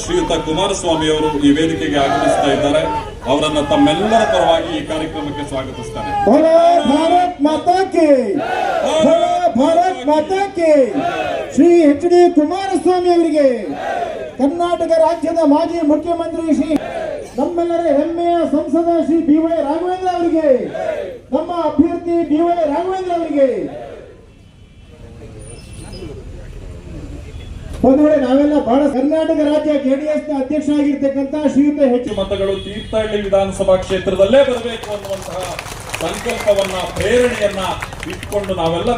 ಶ್ರೀಯುತ ಕುಮಾರಸ್ವಾಮಿಯವರು ಈ ವೇದಿಕೆಗೆ ಆಗಮಿಸ್ತಾ ಇದ್ದಾರೆ. ಅವರನ್ನ ತಮ್ಮೆಲ್ಲರ ಪರವಾಗಿ ಈ ಕಾರ್ಯಕ್ರಮಕ್ಕೆ ಸ್ವಾಗತಿಸ್ತಾರೆ ಭಾರತ್ ಮಾತಾಕಿ ಭಾರತ್ ಮಾತಾಕಿ ಶ್ರೀ ಎಚ್ ಡಿ ಕುಮಾರಸ್ವಾಮಿ ಅವರಿಗೆ ಕರ್ನಾಟಕ ರಾಜ್ಯದ ಮಾಜಿ ಮುಖ್ಯಮಂತ್ರಿ ಶ್ರೀ ನಮ್ಮೆಲ್ಲರ ಹೆಮ್ಮೆಯ ಸಂಸದ ಶ್ರೀ ಬಿ ವೈ ರಾಘವೇಂದ್ರ ಅವರಿಗೆ, ನಮ್ಮ ಅಭ್ಯರ್ಥಿ ಬಿ ವೈ ರಾಘವೇಂದ್ರ ಅವರಿಗೆ ಬಂಧುಗಳೇ ನಾವೆಲ್ಲ ಬಹಳ ಕರ್ನಾಟಕ ರಾಜ್ಯ ಜೆಡಿಎಸ್ನ ಅಧ್ಯಕ್ಷ ಆಗಿರ್ತಕ್ಕಂಥ ಶ್ರೀಯುತ ಹೆಚ್ಚು ಮತಗಳು ತೀರ್ಥಹಳ್ಳಿ ವಿಧಾನಸಭಾ ಕ್ಷೇತ್ರದಲ್ಲೇ ಬರಬೇಕು ಅನ್ನುವಂತಹ ಸಂಕಲ್ಪವನ್ನ ಪ್ರೇರಣೆಯನ್ನ ಇಟ್ಕೊಂಡು ನಾವೆಲ್ಲ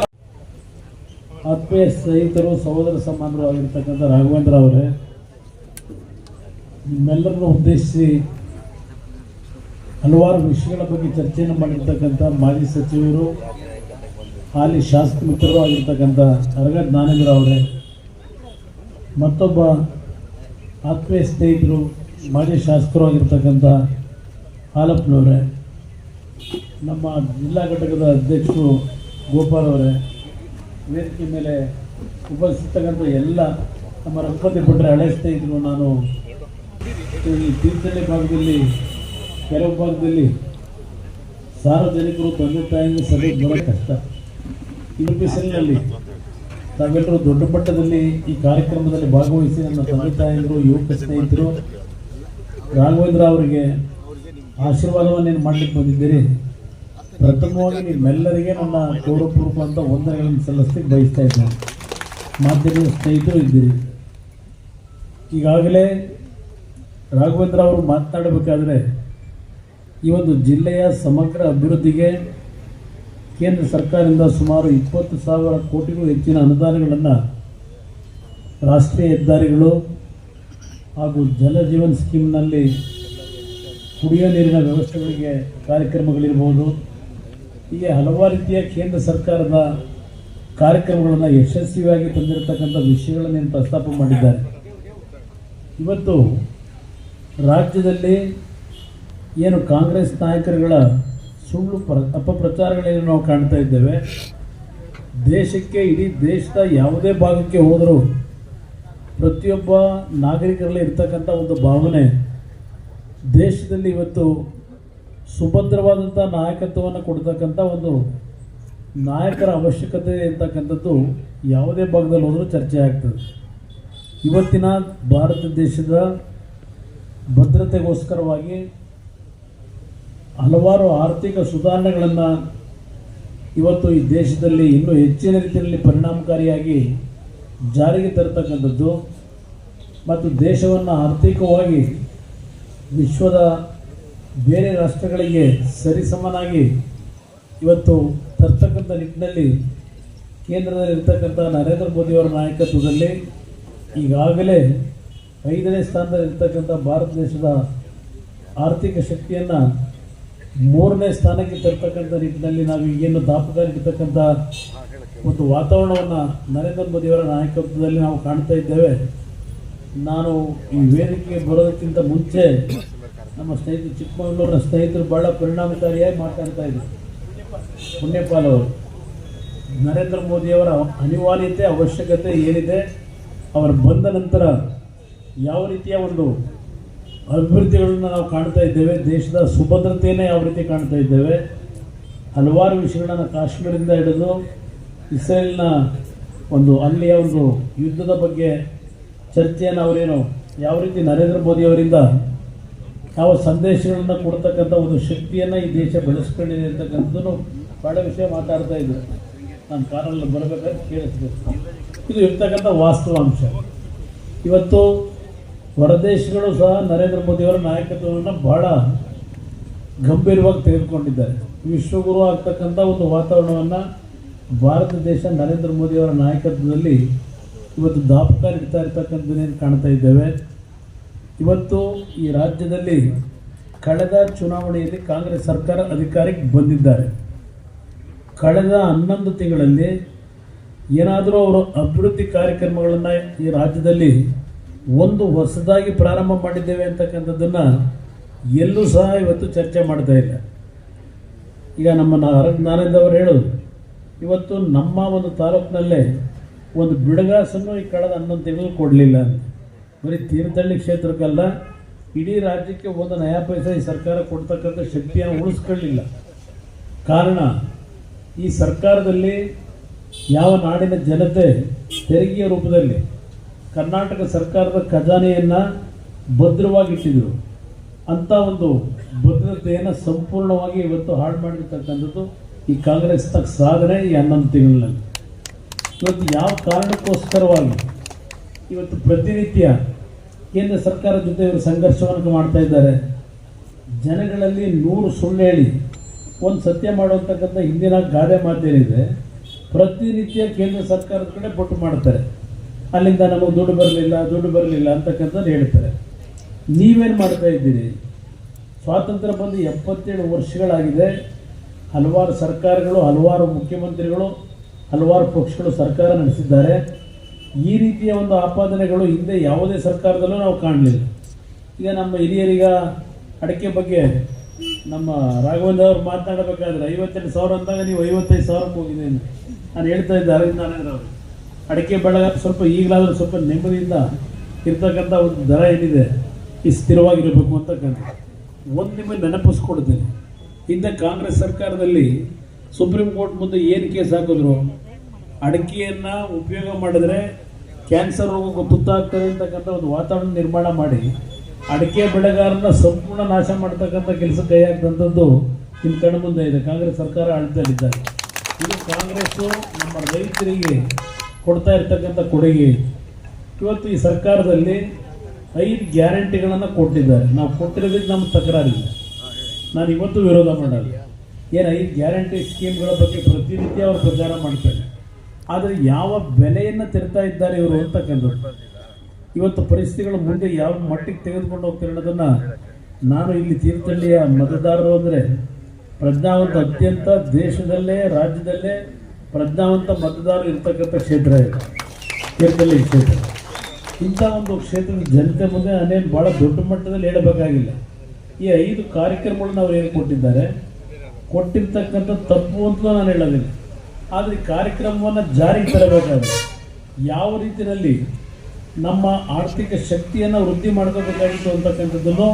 ಆತ್ಮೀಯ ಸ್ನೇಹಿತರು ಸಹೋದರ ಸಮಾನರು ಆಗಿರ್ತಕ್ಕಂಥ ರಾಘವೇಂದ್ರ ಅವರೇ ನಿಮ್ಮೆಲ್ಲರನ್ನು ಉದ್ದೇಶಿಸಿ ಹಲವಾರು ವಿಷಯಗಳ ಬಗ್ಗೆ ಚರ್ಚೆಯನ್ನು ಮಾಡಿರ್ತಕ್ಕಂಥ ಮಾಜಿ ಸಚಿವರು ಹಾಲಿ ಶಾಸಕ ಮಿತ್ರರು ಆಗಿರ್ತಕ್ಕಂಥ ಅರಗ ಜ್ಞಾನೇಂದ್ರ ಅವರೇ ಮತ್ತೊಬ್ಬ ಆತ್ಮೀಯ ಸ್ನೇಹಿತರು, ಮಾಜಿ ಶಾಸಕರು ಆಗಿರ್ತಕ್ಕಂಥ ಹಾಲಪ್ಪನವರೇ, ನಮ್ಮ ಜಿಲ್ಲಾ ಘಟಕದ ಅಧ್ಯಕ್ಷರು ಗೋಪಾಲ್ ಅವರೇ, ವೇದಿಕೆ ಮೇಲೆ ಉಪಸ್ಥಿತಕ್ಕಂಥ ಎಲ್ಲ ನಮ್ಮ ರಘುಪತಿ ಭಟ್ರೆ ಹಳೆ ಸ್ನೇಹಿತರು ನಾನು ಈ ತೀರ್ಥಹಳ್ಳಿ ಭಾಗದಲ್ಲಿ ಕೆಲವು ಭಾಗದಲ್ಲಿ ಸಾರ್ವಜನಿಕರು ತಂದೆ ತಾಯಿಗೆ ಸದ್ಯಕ್ಕೆ ಬರೋ ಕಷ್ಟ. ಈ ತಾವೆಲ್ಲರೂ ದೊಡ್ಡ ಮಟ್ಟದಲ್ಲಿ ಈ ಕಾರ್ಯಕ್ರಮದಲ್ಲಿ ಭಾಗವಹಿಸಿ ನನ್ನ ತಂದೆ ತಾಯಿಗಳು ಯುವಕ ಸ್ನೇಹಿತರು, ರಾಘವೇಂದ್ರ ಅವರಿಗೆ ಆಶೀರ್ವಾದವನ್ನೇನು ಮಾಡಲಿಕ್ಕೆ ಬಂದಿದ್ದೀರಿ? ಪ್ರಥಮವಾಗಿ ನಿಮ್ಮೆಲ್ಲರಿಗೆ ನನ್ನ ಗೌರವಪೂರ್ವಕ ಅಂತ ವಂದನೆಗಳನ್ನು ಸಲ್ಲಿಸ್ಲಿಕ್ಕೆ ಬಯಸ್ತಾ ಇದ್ದೇನೆ. ಮಾಧ್ಯಮದ ಸ್ನೇಹಿತರು ಇದ್ದೀರಿ. ಈಗಾಗಲೇ ರಾಘವೇಂದ್ರ ಅವರು ಮಾತನಾಡಬೇಕಾದ್ರೆ ಈ ಒಂದು ಜಿಲ್ಲೆಯ ಸಮಗ್ರ ಅಭಿವೃದ್ಧಿಗೆ ಕೇಂದ್ರ ಸರ್ಕಾರದಿಂದ ಸುಮಾರು ಇಪ್ಪತ್ತು ಸಾವಿರ ಕೋಟಿಗೂ ಹೆಚ್ಚಿನ ಅನುದಾನಗಳನ್ನು ರಾಷ್ಟ್ರೀಯ ಹೆದ್ದಾರಿಗಳು ಹಾಗೂ ಜಲ ಜೀವನ್ ಸ್ಕೀಮ್ನಲ್ಲಿ ಕುಡಿಯೋ ನೀರಿನ ವ್ಯವಸ್ಥೆಗಳಿಗೆ ಕಾರ್ಯಕ್ರಮಗಳಿರ್ಬೋದು. ಹೀಗೆ ಹಲವಾರು ರೀತಿಯ ಕೇಂದ್ರ ಸರ್ಕಾರದ ಕಾರ್ಯಕ್ರಮಗಳನ್ನು ಯಶಸ್ವಿಯಾಗಿ ತಂದಿರತಕ್ಕಂಥ ವಿಷಯಗಳನ್ನು ಪ್ರಸ್ತಾಪ ಮಾಡಿದ್ದಾರೆ. ಇವತ್ತು ರಾಜ್ಯದಲ್ಲಿ ಏನು ಕಾಂಗ್ರೆಸ್ ನಾಯಕರುಗಳ ಸುಳ್ಳು ಪ್ರ, ಅಪಪ್ರಚಾರಗಳೇನು ನಾವು ಕಾಣ್ತಾ ಇದ್ದೇವೆ? ದೇಶಕ್ಕೆ ಇಡೀ ದೇಶದ ಯಾವುದೇ ಭಾಗಕ್ಕೆ ಹೋದರೂ ಪ್ರತಿಯೊಬ್ಬ ನಾಗರಿಕರಲ್ಲಿ ಇರ್ತಕ್ಕಂಥ ಒಂದು ಭಾವನೆ, ದೇಶದಲ್ಲಿ ಇವತ್ತು ಸುಭದ್ರವಾದಂಥ ನಾಯಕತ್ವವನ್ನು ಕೊಡ್ತಕ್ಕಂಥ ಒಂದು ನಾಯಕರ ಅವಶ್ಯಕತೆ ಇರ್ತಕ್ಕಂಥದ್ದು ಯಾವುದೇ ಭಾಗದಲ್ಲಿ ಹೋದರೂ ಚರ್ಚೆ ಆಗ್ತದೆ. ಇವತ್ತಿನ ಭಾರತ ದೇಶದ ಭದ್ರತೆಗೋಸ್ಕರವಾಗಿ ಹಲವಾರು ಆರ್ಥಿಕ ಸುಧಾರಣೆಗಳನ್ನು ಇವತ್ತು ಈ ದೇಶದಲ್ಲಿ ಇನ್ನೂ ಹೆಚ್ಚಿನ ರೀತಿಯಲ್ಲಿ ಪರಿಣಾಮಕಾರಿಯಾಗಿ ಜಾರಿಗೆ ತರತಕ್ಕಂಥದ್ದು ಮತ್ತು ದೇಶವನ್ನು ಆರ್ಥಿಕವಾಗಿ ವಿಶ್ವದ ಬೇರೆ ರಾಷ್ಟ್ರಗಳಿಗೆ ಸರಿಸಮನಾಗಿ ಇವತ್ತು ತರ್ತಕ್ಕಂಥ ನಿಟ್ಟಿನಲ್ಲಿ ಕೇಂದ್ರದಲ್ಲಿರ್ತಕ್ಕಂಥ ನರೇಂದ್ರ ಮೋದಿಯವರ ನಾಯಕತ್ವದಲ್ಲಿ ಈಗಾಗಲೇ ಐದನೇ ಸ್ಥಾನದಲ್ಲಿರ್ತಕ್ಕಂಥ ಭಾರತ ದೇಶದ ಆರ್ಥಿಕ ಶಕ್ತಿಯನ್ನು ಮೂರನೇ ಸ್ಥಾನಕ್ಕೆ ತರ್ತಕ್ಕಂಥ ರೀತಿಯಲ್ಲಿ ನಾವು ಈಗೇನು ದಾಪುಗಾಲಿರ್ತಕ್ಕಂಥ ಒಂದು ವಾತಾವರಣವನ್ನು ನರೇಂದ್ರ ಮೋದಿಯವರ ನಾಯಕತ್ವದಲ್ಲಿ ನಾವು ಕಾಣ್ತಾ ಇದ್ದೇವೆ. ನಾನು ಈ ವೇದಿಕೆಗೆ ಬರೋದಕ್ಕಿಂತ ಮುಂಚೆ ನಮ್ಮ ಸ್ನೇಹಿತರು ಚಿಕ್ಕಮಗಳೂರಿನ ಸ್ನೇಹಿತರು ಬಹಳ ಪರಿಣಾಮಕಾರಿಯಾಗಿ ಮಾತಾಡ್ತಾ ಇದ್ದರು ಪುಣ್ಯಪಾಲ್ ಅವರು, ನರೇಂದ್ರ ಮೋದಿಯವರ ಅನಿವಾರ್ಯತೆ, ಅವಶ್ಯಕತೆ ಏನಿದೆ, ಅವರು ಬಂದ ನಂತರ ಯಾವ ರೀತಿಯ ಒಂದು ಅಭಿವೃದ್ಧಿಗಳನ್ನು ನಾವು ಕಾಣ್ತಾ ಇದ್ದೇವೆ. ದೇಶದ ಸುಭದ್ರತೆಯನ್ನೇ ಯಾವ ರೀತಿ ಕಾಣ್ತಾ ಇದ್ದೇವೆ? ಹಲವಾರು ವಿಷಯಗಳನ್ನು ಕಾಶ್ಮೀರದಿಂದ ಹಿಡಿದು ಇಸ್ರೇಲ್ನ ಒಂದು ಅಲ್ಲಿಯ ಒಂದು ಯುದ್ಧದ ಬಗ್ಗೆ ಚರ್ಚೆಯನ್ನು ಅವರೇನು ಯಾವ ರೀತಿ ನರೇಂದ್ರ ಮೋದಿ ಅವರಿಂದ ಯಾವ ಸಂದೇಶಗಳನ್ನು ಕೊಡ್ತಕ್ಕಂಥ ಒಂದು ಶಕ್ತಿಯನ್ನು ಈ ದೇಶ ಬೆಳೆಸ್ಕೊಂಡಿದೆ ಅಂತಕ್ಕಂಥದ್ದು ಬಹಳ ವಿಷಯ ಮಾತಾಡ್ತಾ ಇದ್ದರು ನಾನು ಕಾರಲ್ಲಿ ಬರಬೇಕಾದ್ರೆ ಕೇಳಿಸ್ಬೇಕು. ಇದು ಇರ್ತಕ್ಕಂಥ ವಾಸ್ತವಾಂಶ. ಇವತ್ತು ಹೊರದೇಶಗಳು ಸಹ ನರೇಂದ್ರ ಮೋದಿಯವರ ನಾಯಕತ್ವವನ್ನು ಬಹಳ ಗಂಭೀರವಾಗಿ ತೆಗೆದುಕೊಂಡಿದ್ದಾರೆ. ವಿಶ್ವಗುರು ಆಗ್ತಕ್ಕಂಥ ಒಂದು ವಾತಾವರಣವನ್ನು ಭಾರತ ದೇಶ ನರೇಂದ್ರ ಮೋದಿಯವರ ನಾಯಕತ್ವದಲ್ಲಿ ಇವತ್ತು ದಾಪಕಾರ ಇಡ್ತಾ ಇರ್ತಕ್ಕಂಥದ್ದೇನು ಕಾಣ್ತಾ ಇದ್ದೇವೆ. ಇವತ್ತು ಈ ರಾಜ್ಯದಲ್ಲಿ ಕಳೆದ ಚುನಾವಣೆಯಲ್ಲಿ ಕಾಂಗ್ರೆಸ್ ಸರ್ಕಾರ ಅಧಿಕಾರಕ್ಕೆ ಬಂದಿದ್ದಾರೆ. ಕಳೆದ ಹನ್ನೊಂದು ತಿಂಗಳಲ್ಲಿ ಏನಾದರೂ ಅವರು ಅಭಿವೃದ್ಧಿ ಕಾರ್ಯಕ್ರಮಗಳನ್ನು ಈ ರಾಜ್ಯದಲ್ಲಿ ಒಂದು ಹೊಸದಾಗಿ ಪ್ರಾರಂಭ ಮಾಡಿದ್ದೇವೆ ಅಂತಕ್ಕಂಥದ್ದನ್ನು ಎಲ್ಲೂ ಸಹ ಇವತ್ತು ಚರ್ಚೆ ಮಾಡ್ತಾ ಇಲ್ಲ. ಈಗ ನಮ್ಮ ನಾನಂದ ಅವರು ಹೇಳೋದು, ಇವತ್ತು ನಮ್ಮ ಒಂದು ತಾಲೂಕಿನಲ್ಲೇ ಒಂದು ಬಿಡಗಾಸನ್ನು ಈ ಕಳೆದ ಹನ್ನೊಂದು ತಿಂಗಳು ಕೊಡಲಿಲ್ಲ ಬರೀ ತೀರ್ಥಹಳ್ಳಿ ಕ್ಷೇತ್ರಕ್ಕಲ್ಲ, ಇಡೀ ರಾಜ್ಯಕ್ಕೆ ಒಂದು ನಯಾ ಪೈಸೆ ಈ ಸರ್ಕಾರ ಕೊಡ್ತಕ್ಕಂಥ ಶಕ್ತಿಯನ್ನು ಉಳಿಸ್ಕೊಳ್ಳಿಲ್ಲ. ಕಾರಣ, ಈ ಸರ್ಕಾರದಲ್ಲಿ ಯಾವ ನಾಡಿನ ಜನತೆ ತೆರಿಗೆಯ ರೂಪದಲ್ಲಿ ಕರ್ನಾಟಕ ಸರ್ಕಾರದ ಖಜಾನೆಯನ್ನು ಭದ್ರವಾಗಿಟ್ಟಿದ್ರು. ಅಂತ ಒಂದು ಭದ್ರತೆಯನ್ನು ಸಂಪೂರ್ಣವಾಗಿ ಇವತ್ತು ಹಾಳು ಮಾಡಿರ್ತಕ್ಕಂಥದ್ದು ಈ ಕಾಂಗ್ರೆಸ್ ತಕ್ಕ ಸಾಧನೆ ಈ ಹನ್ನೊಂದು ತಿಂಗಳಲ್ಲಿ. ಇವತ್ತು ಯಾವ ಕಾರಣಕ್ಕೋಸ್ಕರವಾಗಿ ಇವತ್ತು ಪ್ರತಿನಿತ್ಯ ಕೇಂದ್ರ ಸರ್ಕಾರ ಜೊತೆ ಇವರು ಸಂಘರ್ಷವನ್ನು ಮಾಡ್ತಾ ಇದ್ದಾರೆ. ಜನಗಳಲ್ಲಿ ನೂರು ಸುಳ್ಳು ಹೇಳಿ ಒಂದು ಸತ್ಯ ಮಾಡುವಂತಕ್ಕಂಥ ಹಿಂದಿನ ಗಾದೆ ಮಾತೇನಿದೆ. ಪ್ರತಿನಿತ್ಯ ಕೇಂದ್ರ ಸರ್ಕಾರದ ಕಡೆ ಬೊಟ್ಟು ಮಾಡ್ತಾರೆ. ಅಲ್ಲಿಂದ ನಮಗೆ ದುಡ್ಡು ಬರಲಿಲ್ಲ ದುಡ್ಡು ಬರಲಿಲ್ಲ ಅಂತಕ್ಕಂಥದ್ದು ಹೇಳ್ತಾರೆ ನೀವೇನು ಮಾಡ್ತಾ ಇದ್ದೀರಿ? ಸ್ವಾತಂತ್ರ್ಯ ಬಂದು ಎಪ್ಪತ್ತೇಳು ವರ್ಷಗಳಾಗಿದೆ. ಹಲವಾರು ಸರ್ಕಾರಗಳು, ಹಲವಾರು ಮುಖ್ಯಮಂತ್ರಿಗಳು, ಹಲವಾರು ಪಕ್ಷಗಳು ಸರ್ಕಾರ ನಡೆಸಿದ್ದಾರೆ. ಈ ರೀತಿಯ ಒಂದು ಆಪಾದನೆಗಳು ಹಿಂದೆ ಯಾವುದೇ ಸರ್ಕಾರದಲ್ಲೂ ನಾವು ಕಾಣಲಿಲ್ಲ. ಈಗ ನಮ್ಮ ಹಿರಿಯರಿಗ ಅಡಕೆ ಬಗ್ಗೆ ನಮ್ಮ ರಾಘವೇಂದ್ರ ಅವರು ಮಾತನಾಡಬೇಕಾದ್ರೆ ಐವತ್ತೆಂಟು ಸಾವಿರ ಅಂದಾಗ ನೀವು ಐವತ್ತೈದು ಸಾವಿರಕ್ಕೆ ಹೋಗಿದ್ದೀನಿ. ನಾನು ಹೇಳ್ತಾ ಇದ್ದೆ ಅರವಿಂದ ನಾರಾಯಣ ಅವರು. ಅಡಿಕೆ ಬೆಳೆಗಾರ ಸ್ವಲ್ಪ ಈಗಲಾದರೂ ಸ್ವಲ್ಪ ನೆಮ್ಮದಿಯಿಂದ ಇರ್ತಕ್ಕಂಥ ಒಂದು ದರ ಏನಿದೆ, ಈ ಸ್ಥಿರವಾಗಿರಬೇಕು ಅಂತಕ್ಕಂಥ ಒಂದು ನಿಮಗೆ ನೆನಪಿಸ್ಕೊಡ್ತೇನೆ ಹಿಂದೆ ಕಾಂಗ್ರೆಸ್ ಸರ್ಕಾರದಲ್ಲಿ ಸುಪ್ರೀಂ ಕೋರ್ಟ್ ಮುಂದೆ ಏನು ಕೇಸ್ ಹಾಕಿದ್ರು? ಅಡಿಕೆಯನ್ನು ಉಪಯೋಗ ಮಾಡಿದ್ರೆ ಕ್ಯಾನ್ಸರ್ ರೋಗಕ್ಕೆ ತುತ್ತಾಗ್ತದೆ ಅಂತಕ್ಕಂಥ ಒಂದು ವಾತಾವರಣ ನಿರ್ಮಾಣ ಮಾಡಿ, ಅಡಿಕೆ ಬೆಳೆಗಾರನ ಸಂಪೂರ್ಣ ನಾಶ ಮಾಡ್ತಕ್ಕಂಥ ಕೆಲಸ ಕೈ ನಿಮ್ಮ ಕಣ್ಣು ಮುಂದೆ ಇದೆ. ಕಾಂಗ್ರೆಸ್ ಸರ್ಕಾರ ಆಳ್ತಲ್ಲಿದ್ದಾರೆ ಇದು ಕಾಂಗ್ರೆಸ್ಸು ನಮ್ಮ ರೈತರಿಗೆ ಕೊಡ್ತಾ ಇರ್ತಕ್ಕಂಥ ಕೊಡುಗೆ. ಇವತ್ತು ಈ ಸರ್ಕಾರದಲ್ಲಿ ಐದು ಗ್ಯಾರಂಟಿಗಳನ್ನು ಕೊಟ್ಟಿದ್ದಾರೆ. ನಾವು ಕೊಟ್ಟಿರೋದಕ್ಕೆ ನಮ್ಮ ತಕರಾರಿಲ್ಲ ನಾನು ಇವತ್ತು ವಿರೋಧ ಮಾಡಲ್ಲ. ಏನು ಐದು ಗ್ಯಾರಂಟಿ ಸ್ಕೀಮ್ಗಳ ಬಗ್ಗೆ ಪ್ರತಿನಿತ್ಯ ಅವರು ಪ್ರಚಾರ ಮಾಡ್ತಾರೆ. ಆದರೆ ಯಾವ ಬೆಲೆಯನ್ನು ತೆರ್ತಾ ಇದ್ದಾರೆ ಇವರು ಅಂತಕ್ಕಂಥದ್ದು. ಇವತ್ತು ಪರಿಸ್ಥಿತಿಗಳು ಮುಂದೆ ಯಾವ ಮಟ್ಟಿಗೆ ತೆಗೆದುಕೊಂಡು ಹೋಗ್ತಾರೆ ಅನ್ನೋದನ್ನು ನಾನು ಇಲ್ಲಿ ತೀರ್ಥಳ್ಳಿಯ ಮತದಾರರು ಅಂದರೆ ಪ್ರಜ್ಞಾವಂತ ಅತ್ಯಂತ ದೇಶದಲ್ಲೇ, ರಾಜ್ಯದಲ್ಲೇ ಪ್ರಜ್ಞಾವಂತ ಮತದಾರರು ಇರ್ತಕ್ಕಂಥ ಕ್ಷೇತ್ರ ಇದು. ತೀರ್ಥಹಳ್ಳಿ ಕ್ಷೇತ್ರ. ಇಂಥ ಒಂದು ಕ್ಷೇತ್ರದ ಜನತೆ ಮುಂದೆ ನಾನೇನು ಭಾಳ ದೊಡ್ಡ ಮಟ್ಟದಲ್ಲಿ ಹೇಳಬೇಕಾಗಿಲ್ಲ. ಈ ಐದು ಕಾರ್ಯಕ್ರಮಗಳನ್ನು ಅವ್ರು ಏನು ಕೊಟ್ಟಿದ್ದಾರೆ? ಕೊಟ್ಟಿರ್ತಕ್ಕಂಥ ತಪ್ಪು ಅಂತಲೂ ನಾನು ಹೇಳೋದಿಲ್ಲ. ಆದರೆ ಈ ಕಾರ್ಯಕ್ರಮವನ್ನು ಜಾರಿಗೆ ತರಬೇಕಾದ್ರೆ ಯಾವ ರೀತಿಯಲ್ಲಿ ನಮ್ಮ ಆರ್ಥಿಕ ಶಕ್ತಿಯನ್ನು ವೃದ್ಧಿ ಮಾಡ್ಕೋಬೇಕಾಗಿತ್ತು ಅಂತಕ್ಕಂಥದ್ದನ್ನು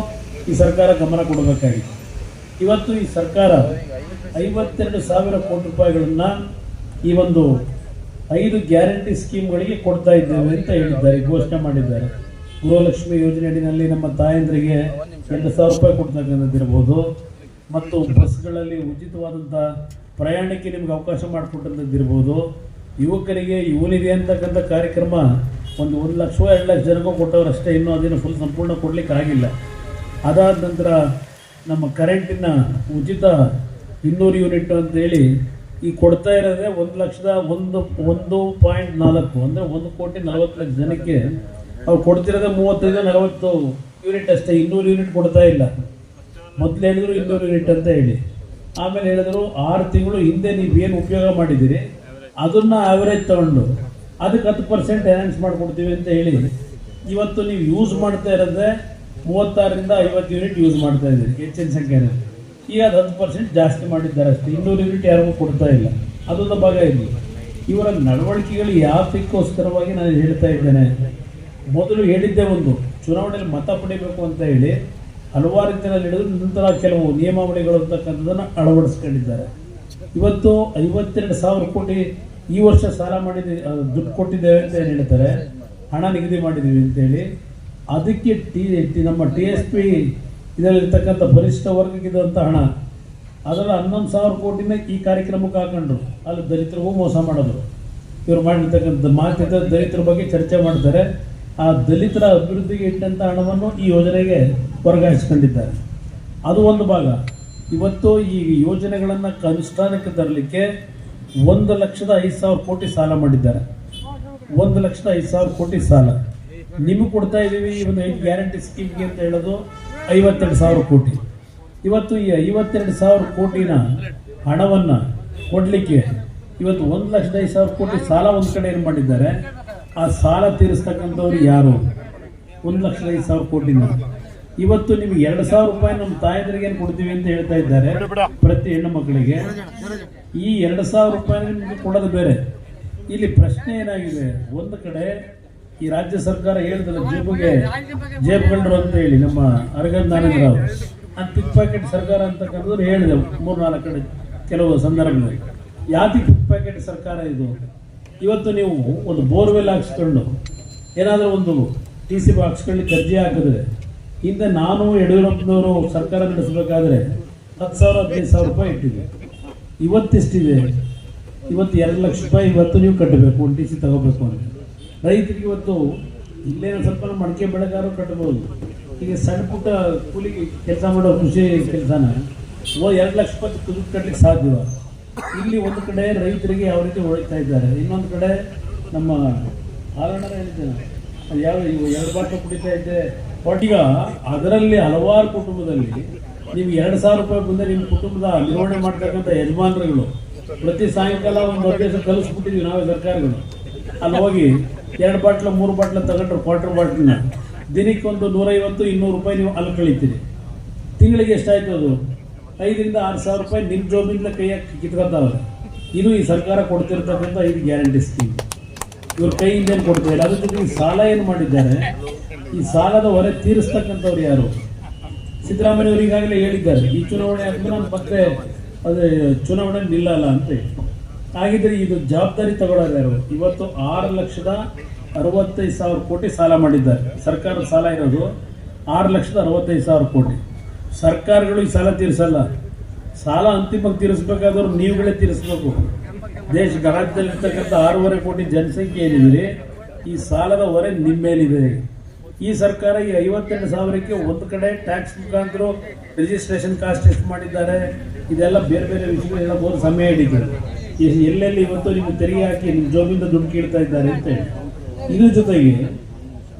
ಈ ಸರ್ಕಾರ ಗಮನ ಕೊಡಬೇಕಾಗಿತ್ತು. ಇವತ್ತು ಈ ಸರ್ಕಾರ ಐವತ್ತೆರಡು ಸಾವಿರ ಕೋಟಿ ರೂಪಾಯಿಗಳನ್ನು ಈ ಒಂದು ಐದು ಗ್ಯಾರಂಟಿ ಸ್ಕೀಮ್ಗಳಿಗೆ ಕೊಡ್ತಾ ಇದ್ದೇವೆ ಅಂತ ಹೇಳಿದ್ದಾರೆ, ಘೋಷಣೆ ಮಾಡಿದ್ದಾರೆ. ಗೃಹಲಕ್ಷ್ಮಿ ಯೋಜನೆ ಅಡಿನಲ್ಲಿ ನಮ್ಮ ತಾಯಂದ್ರಿಗೆ ಎರಡು ಸಾವಿರ ರೂಪಾಯಿ ಕೊಡ್ತಕ್ಕಂಥದ್ದಿರ್ಬೋದು ಮತ್ತು ಬಸ್ಗಳಲ್ಲಿ ಉಚಿತವಾದಂಥ ಪ್ರಯಾಣಕ್ಕೆ ನಿಮ್ಗೆ ಅವಕಾಶ ಮಾಡಿಕೊಟ್ಟಂಥದ್ದಿರ್ಬೋದು ಯುವಕರಿಗೆ ಯುವನಿದೆ ಅಂತಕ್ಕಂಥ ಕಾರ್ಯಕ್ರಮ ಒಂದು ಒಂದು ಲಕ್ಷ, ಎರಡು ಲಕ್ಷ ಜನಕ್ಕೂ ಕೊಟ್ಟವರಷ್ಟೇ, ಇನ್ನೂ ಅದನ್ನು ಫುಲ್ ಸಂಪೂರ್ಣ ಕೊಡ್ಲಿಕ್ಕೆ ಆಗಿಲ್ಲ. ಅದಾದ ನಂತರ ನಮ್ಮ ಕರೆಂಟಿನ ಉಚಿತ ಇನ್ನೂರು ಯೂನಿಟ್ ಅಂತೇಳಿ ಈ ಕೊಡ್ತಾ ಇರೋದೇ ಒಂದು ಲಕ್ಷದ ಒಂದು ಒಂದು ಪಾಯಿಂಟ್ ನಾಲ್ಕು, ಅಂದರೆ ಒಂದು ಕೋಟಿ ನಲವತ್ತು ಲಕ್ಷ ಜನಕ್ಕೆ ಅವ್ರು ಕೊಡ್ತಿರೋದೇ ಮೂವತ್ತೈದು, ನಲವತ್ತು ಯೂನಿಟ್ ಅಷ್ಟೇ, ಇನ್ನೂರು ಯೂನಿಟ್ ಕೊಡ್ತಾ ಇಲ್ಲ. ಮೊದಲು ಹೇಳಿದ್ರು ಇನ್ನೂರು ಯೂನಿಟ್ ಅಂತ ಹೇಳಿ. ಆಮೇಲೆ ಹೇಳಿದ್ರು ಆರು ತಿಂಗಳು ಹಿಂದೆ ನೀವು ಏನು ಉಪಯೋಗ ಮಾಡಿದ್ದೀರಿ, ಅದನ್ನ ಆವರೇಜ್ ತಗೊಂಡು ಅದಕ್ಕೆ ಹತ್ತು ಪರ್ಸೆಂಟ್ ಎನ್ಹಾನ್ಸ್ ಮಾಡಿಕೊಡ್ತೀವಿ ಅಂತ ಹೇಳಿ, ಇವತ್ತು ನೀವು ಯೂಸ್ ಮಾಡ್ತಾ ಇರೋದೇ ಮೂವತ್ತಾರರಿಂದ ಐವತ್ತು ಯೂನಿಟ್ ಯೂಸ್ ಮಾಡ್ತಾ ಇದ್ದೀರಿ, ಹೆಚ್ಚಿನ ಸಂಖ್ಯೆಯಲ್ಲಿ. ಈಗ ಅದು ಹತ್ತು ಪರ್ಸೆಂಟ್ ಜಾಸ್ತಿ ಮಾಡಿದ್ದಾರೆ ಅಷ್ಟೇ. ಇನ್ನೂರು ಯೂನಿಟ್ ಯಾರಿಗೂ ಕೊಡ್ತಾ ಇಲ್ಲ. ಅದೊಂದು ಭಾಗ ಇರಲಿ ಇವರ ನಡವಳಿಕೆಗಳು ಯಾತಕ್ಕೋಸ್ಕರವಾಗಿ ನಾನು ಹೇಳ್ತಾ ಇದ್ದೇನೆ. ಮೊದಲು ಹೇಳಿದ್ದೆ ಒಂದು, ಚುನಾವಣೆಯಲ್ಲಿ ಮತ ಪಡಿಬೇಕು ಅಂತ ಹೇಳಿ ಹಲವಾರು ರೀತಿಯಲ್ಲಿ ಹಿಡಿದು ನಂತರ ಕೆಲವು ನಿಯಮಾವಳಿಗಳು ಅಂತಕ್ಕಂಥದ್ದನ್ನು ಅಳವಡಿಸ್ಕೊಂಡಿದ್ದಾರೆ. ಇವತ್ತು ಐವತ್ತೆರಡು ಸಾವಿರ ಕೋಟಿ ಈ ವರ್ಷ ಸಾಲ ಮಾಡಿದ ದುಡ್ಡು ಕೊಟ್ಟಿದ್ದೇವೆ ಅಂತ ಏನು ಹೇಳ್ತಾರೆ? ಹಣ ನಿಗದಿ ಮಾಡಿದ್ದೀವಿ ಅಂತೇಳಿ ಅದಕ್ಕೆ ಟಿ- ನಮ್ಮ ಟಿ ಎಸ್ ಪಿ ಇದರಲ್ಲಿರ್ತಕ್ಕಂಥ ಬಲಿಷ್ಠ ವರ್ಗಕ್ಕಿದ್ದಂಥ ಹಣ, ಅದರ ಹನ್ನೊಂದು ಸಾವಿರ ಕೋಟಿನ ಈ ಕಾರ್ಯಕ್ರಮಕ್ಕೆ ಹಾಕೊಂಡ್ರು. ಅಲ್ಲಿ ದಲಿತರಿಗೂ ಮೋಸ ಮಾಡೋದು ಇವರು ಮಾಡಿರ್ತಕ್ಕಂಥ ಮಾತಿದ್ದ ದಲಿತರ ಬಗ್ಗೆ ಚರ್ಚೆ ಮಾಡ್ತಾರೆ ಆ ದಲಿತರ ಅಭಿವೃದ್ಧಿಗೆ ಇಟ್ಟಂಥ ಹಣವನ್ನು ಈ ಯೋಜನೆಗೆ ವರ್ಗಾಯಿಸ್ಕೊಂಡಿದ್ದಾರೆ. ಅದು ಒಂದು ಭಾಗ. ಇವತ್ತು ಈ ಯೋಜನೆಗಳನ್ನು ಅನುಷ್ಠಾನಕ್ಕೆ ತರಲಿಕ್ಕೆ ಒಂದು ಲಕ್ಷದ ಐದು ಸಾವಿರ ಕೋಟಿ ಸಾಲ ಮಾಡಿದ್ದಾರೆ. ಒಂದು ಲಕ್ಷದ ಐದು ಸಾವಿರ ಕೋಟಿ ಸಾಲ. ನಿಮಗೆ ಕೊಡ್ತಾ ಇದ್ದೀವಿ ಈ ಒಂದು ಗ್ಯಾರಂಟಿ ಸ್ಕೀಮ್ಗೆ ಅಂತ ಹೇಳೋದು. ಐವತ್ತೆರಡು ಸಾವಿರ ಕೋಟಿ. ಇವತ್ತು ಈ ಐವತ್ತೆರಡು ಸಾವಿರ ಕೋಟಿನ ಹಣವನ್ನು ಕೊಡಲಿಕ್ಕೆ ಇವತ್ತು ಒಂದು ಲಕ್ಷದ ಐದು ಸಾವಿರ ಕೋಟಿ ಸಾಲ ಒಂದು ಕಡೆ ಏನು ಮಾಡಿದ್ದಾರೆ? ಆ ಸಾಲ ತೀರಿಸ್ತಕ್ಕಂಥವ್ರು ಯಾರು? ಒಂದು ಲಕ್ಷದ ಐದು ಸಾವಿರ ಕೋಟಿನ. ಇವತ್ತು ನಿಮ್ಗೆ ಎರಡು ಸಾವಿರ ರೂಪಾಯಿ ನಮ್ಮ ತಾಯಂದ್ರಿಗೆ ಏನು ಕೊಡ್ತೀವಿ ಅಂತ ಹೇಳ್ತಾ ಇದ್ದಾರೆ ಪ್ರತಿ ಹೆಣ್ಣು ಮಕ್ಕಳಿಗೆ. ಈ ಎರಡು ಸಾವಿರ ರೂಪಾಯಿ ನಿಮಗೆ ಕೊಡೋದು ಬೇರೆ. ಇಲ್ಲಿ ಪ್ರಶ್ನೆ ಏನಾಗಿದೆ? ಒಂದು ಕಡೆ ಈ ರಾಜ್ಯ ಸರ್ಕಾರ ಹೇಳಿದ್ರೆ ಜೇಬುಗೆ ಜೇಬುಗಂಡ್ರು ಅಂತ ಹೇಳಿ ನಮ್ಮ ಅರಗಂದ್ ನಾರಾಯಣರಾವ್ ಅಂತ ಪಿಕ್ ಪ್ಯಾಕೆಟ್ ಸರ್ಕಾರ ಅಂತ ಕರೆದ್ರೆ ಹೇಳಿದೆ ಮೂರು ನಾಲ್ಕು ಕಡೆ ಕೆಲವು ಸಂದರ್ಭದಲ್ಲಿ ಯಾತಿ ಪಿಕ್ ಪ್ಯಾಕೆಟ್ ಸರ್ಕಾರ ಇದು? ಇವತ್ತು ನೀವು ಒಂದು ಬೋರ್ವೆಲ್ ಹಾಕ್ಸ್ಕೊಂಡು ಏನಾದರೂ ಒಂದು ಟಿ ಸಿ ಹಾಕ್ಸ್ಕೊಂಡು ಅರ್ಜಿ ಹಾಕಿದ್ರೆ ಹಿಂದೆ ನಾನು ಯಡಿಯೂರಪ್ಪನವರು ಸರ್ಕಾರ ನಡೆಸಬೇಕಾದ್ರೆ ಹತ್ತು ಸಾವಿರ ಹದಿನೈದು ಸಾವಿರ ರೂಪಾಯಿ ಇಟ್ಟಿದೆ. ಇವತ್ತೆಷ್ಟಿದೆ? ಇವತ್ತು ಎರಡು ಲಕ್ಷ ರೂಪಾಯಿ ಇವತ್ತು ನೀವು ಕಟ್ಟಬೇಕು ಒಂದು ಟಿ ಸಿ ತಗೋಬೇಕು ಅಂತ. ರೈತರಿಗೆ ಇವತ್ತು ಇಲ್ಲೇನೋ ಸ್ವಲ್ಪ ಮಡಿಕೆ ಬೆಳೆಗಾರು ಕಟ್ಟಬಹುದು ಈಗ ಸಣ್ಣ ಪುಟ್ಟ ಕೂಲಿ ಕೆಲಸ ಮಾಡೋ ಕೃಷಿ ಕೆಲಸನ ಎರಡು ಲಕ್ಷ ಪತ್ತು ದುಡ್ಡು ಕಟ್ಟಲಿಕ್ಕೆ ಸಾಧ್ಯವ ಇಲ್ಲಿ ಒಂದು ಕಡೆ ರೈತರಿಗೆ ಯಾವ ರೀತಿ ಹೊಳಿತಾ ಇದ್ದಾರೆ. ಇನ್ನೊಂದು ಕಡೆ ನಮ್ಮ ಆಲಣ್ಣರ ಹೇಳಿದ್ದೇನೆ ಯಾವ ಇವು ಎರಡು ಬಾಟ್ಲು ಕುಡಿತಾ ಇದ್ದೆ. ಒಟ್ಟಿಗ ಅದರಲ್ಲಿ ಹಲವಾರು ಕುಟುಂಬದಲ್ಲಿ ನೀವು ಎರಡು ಸಾವಿರ ರೂಪಾಯಿ ಬಂದರೆ ನಿಮ್ಮ ಕುಟುಂಬದ ನಿರ್ವಹಣೆ ಮಾಡ್ತಕ್ಕಂಥ ಯಜಮಾನರುಗಳು ಪ್ರತಿ ಸಾಯಂಕಾಲ ಒಂದು ಉದ್ದೇಶ ಕಲಿಸ್ಬಿಟ್ಟಿದ್ವಿ ನಾವೇ ಸರ್ಕಾರಗಳು. ಅಲ್ಲಿ ಹೋಗಿ ಎರಡು ಬಾಟ್ಲು, ಮೂರು ಬಾಟ್ಲು ತಗೊಂಡ್ರು ಕ್ವಾರ್ಟರ್ ಬಾಟ್ಲನ್ನ. ದಿನಕ್ಕೊಂದು ನೂರೈವತ್ತು, ಇನ್ನೂರು ರೂಪಾಯಿ ನೀವು ಅಲ್ಲಿ ಕಳೀತೀರಿ. ತಿಂಗಳಿಗೆ ಎಷ್ಟಾಯ್ತು ಅದು? ಐದರಿಂದ ಆರು ಸಾವಿರ ರೂಪಾಯಿ ನಿಮ್ಮ ಜೋಬಿಂದ ಕೈಯಾಗಿ ಕಿತ್ಕೊತಾವ್ರೆ. ಇದು ಈ ಸರ್ಕಾರ ಕೊಡ್ತಿರ್ತಕ್ಕಂಥ ಐದು ಗ್ಯಾರಂಟಿ ಸ್ಕೀಮ್ ಇವ್ರ ಕೈಯಿಂದ ಏನು ಕೊಡ್ತಾರೆ ಅದ್ರ ಜೊತೆಗೆ ಸಾಲ ಏನು ಮಾಡಿದ್ದಾರೆ? ಈ ಸಾಲದ ಹೊರೆ ತೀರಿಸ್ತಕ್ಕಂಥವ್ರು ಯಾರು? ಸಿದ್ದರಾಮಯ್ಯ ಈಗಾಗಲೇ ಹೇಳಿದ್ದಾರೆ. ಈ ಚುನಾವಣೆ ಆದ್ಮೇಲೆ ಮತ್ತೆ ಅದೇ ಚುನಾವಣೆ ನಿಲ್ಲಲ್ಲ ಅಂತ ಹೇಳಿ. ಹಾಗಿದ್ರೆ ಇದು ಜವಾಬ್ದಾರಿ ತಗೊಳ್ಳೋರು ಇವತ್ತು ಆರು ಲಕ್ಷದ ಅರವತ್ತೈದು ಸಾವಿರ ಕೋಟಿ ಸಾಲ ಮಾಡಿದ್ದಾರೆ. ಸರ್ಕಾರದ ಸಾಲ ಇರೋದು ಆರು ಲಕ್ಷದ ಅರವತ್ತೈದು ಸಾವಿರ ಕೋಟಿ. ಸರ್ಕಾರಗಳು ಈ ಸಾಲ ತೀರಿಸಲ್ಲ. ಸಾಲ ಅಂತಿಮವಾಗಿ ತೀರಿಸಬೇಕಾದವ್ರು ನೀವುಗಳೇ ತೀರಿಸಬೇಕು. ದೇಶ ರಾಜ್ಯದಲ್ಲಿರ್ತಕ್ಕಂಥ ಆರೂವರೆ ಕೋಟಿ ಜನಸಂಖ್ಯೆ ಏನಿದೆ, ಈ ಸಾಲದ ಹೊರೆ ನಿಮ್ಮ ಮೇಲಿದೆ. ಈ ಸರ್ಕಾರ ಈ ಐವತ್ತೆಂಟು ಸಾವಿರಕ್ಕೆ ಒಂದು ಕಡೆ ಟ್ಯಾಕ್ಸ್ ಮುಖಾಂತರ ರಿಜಿಸ್ಟ್ರೇಷನ್ ಕಾಸ್ಟ್ ಎಷ್ಟು ಮಾಡಿದ್ದಾರೆ, ಇದೆಲ್ಲ ಬೇರೆ ಬೇರೆ ವಿಷಯಗಳು ಹೇಳಬಹುದು, ಸಮಯ ಈ ಎಲ್ಲೆಲ್ಲಿ ಇವತ್ತು ನಿಮ್ಗೆ ತೆರಿಗೆ ಹಾಕಿ ನಿಮ್ಮ ಜೋಬಿಂದ ದುಡ್ಡು ಕೀಳ್ತಾ ಇದ್ದಾರೆ ಅಂತ ಹೇಳಿ. ಇದ್ರ ಜೊತೆಗೆ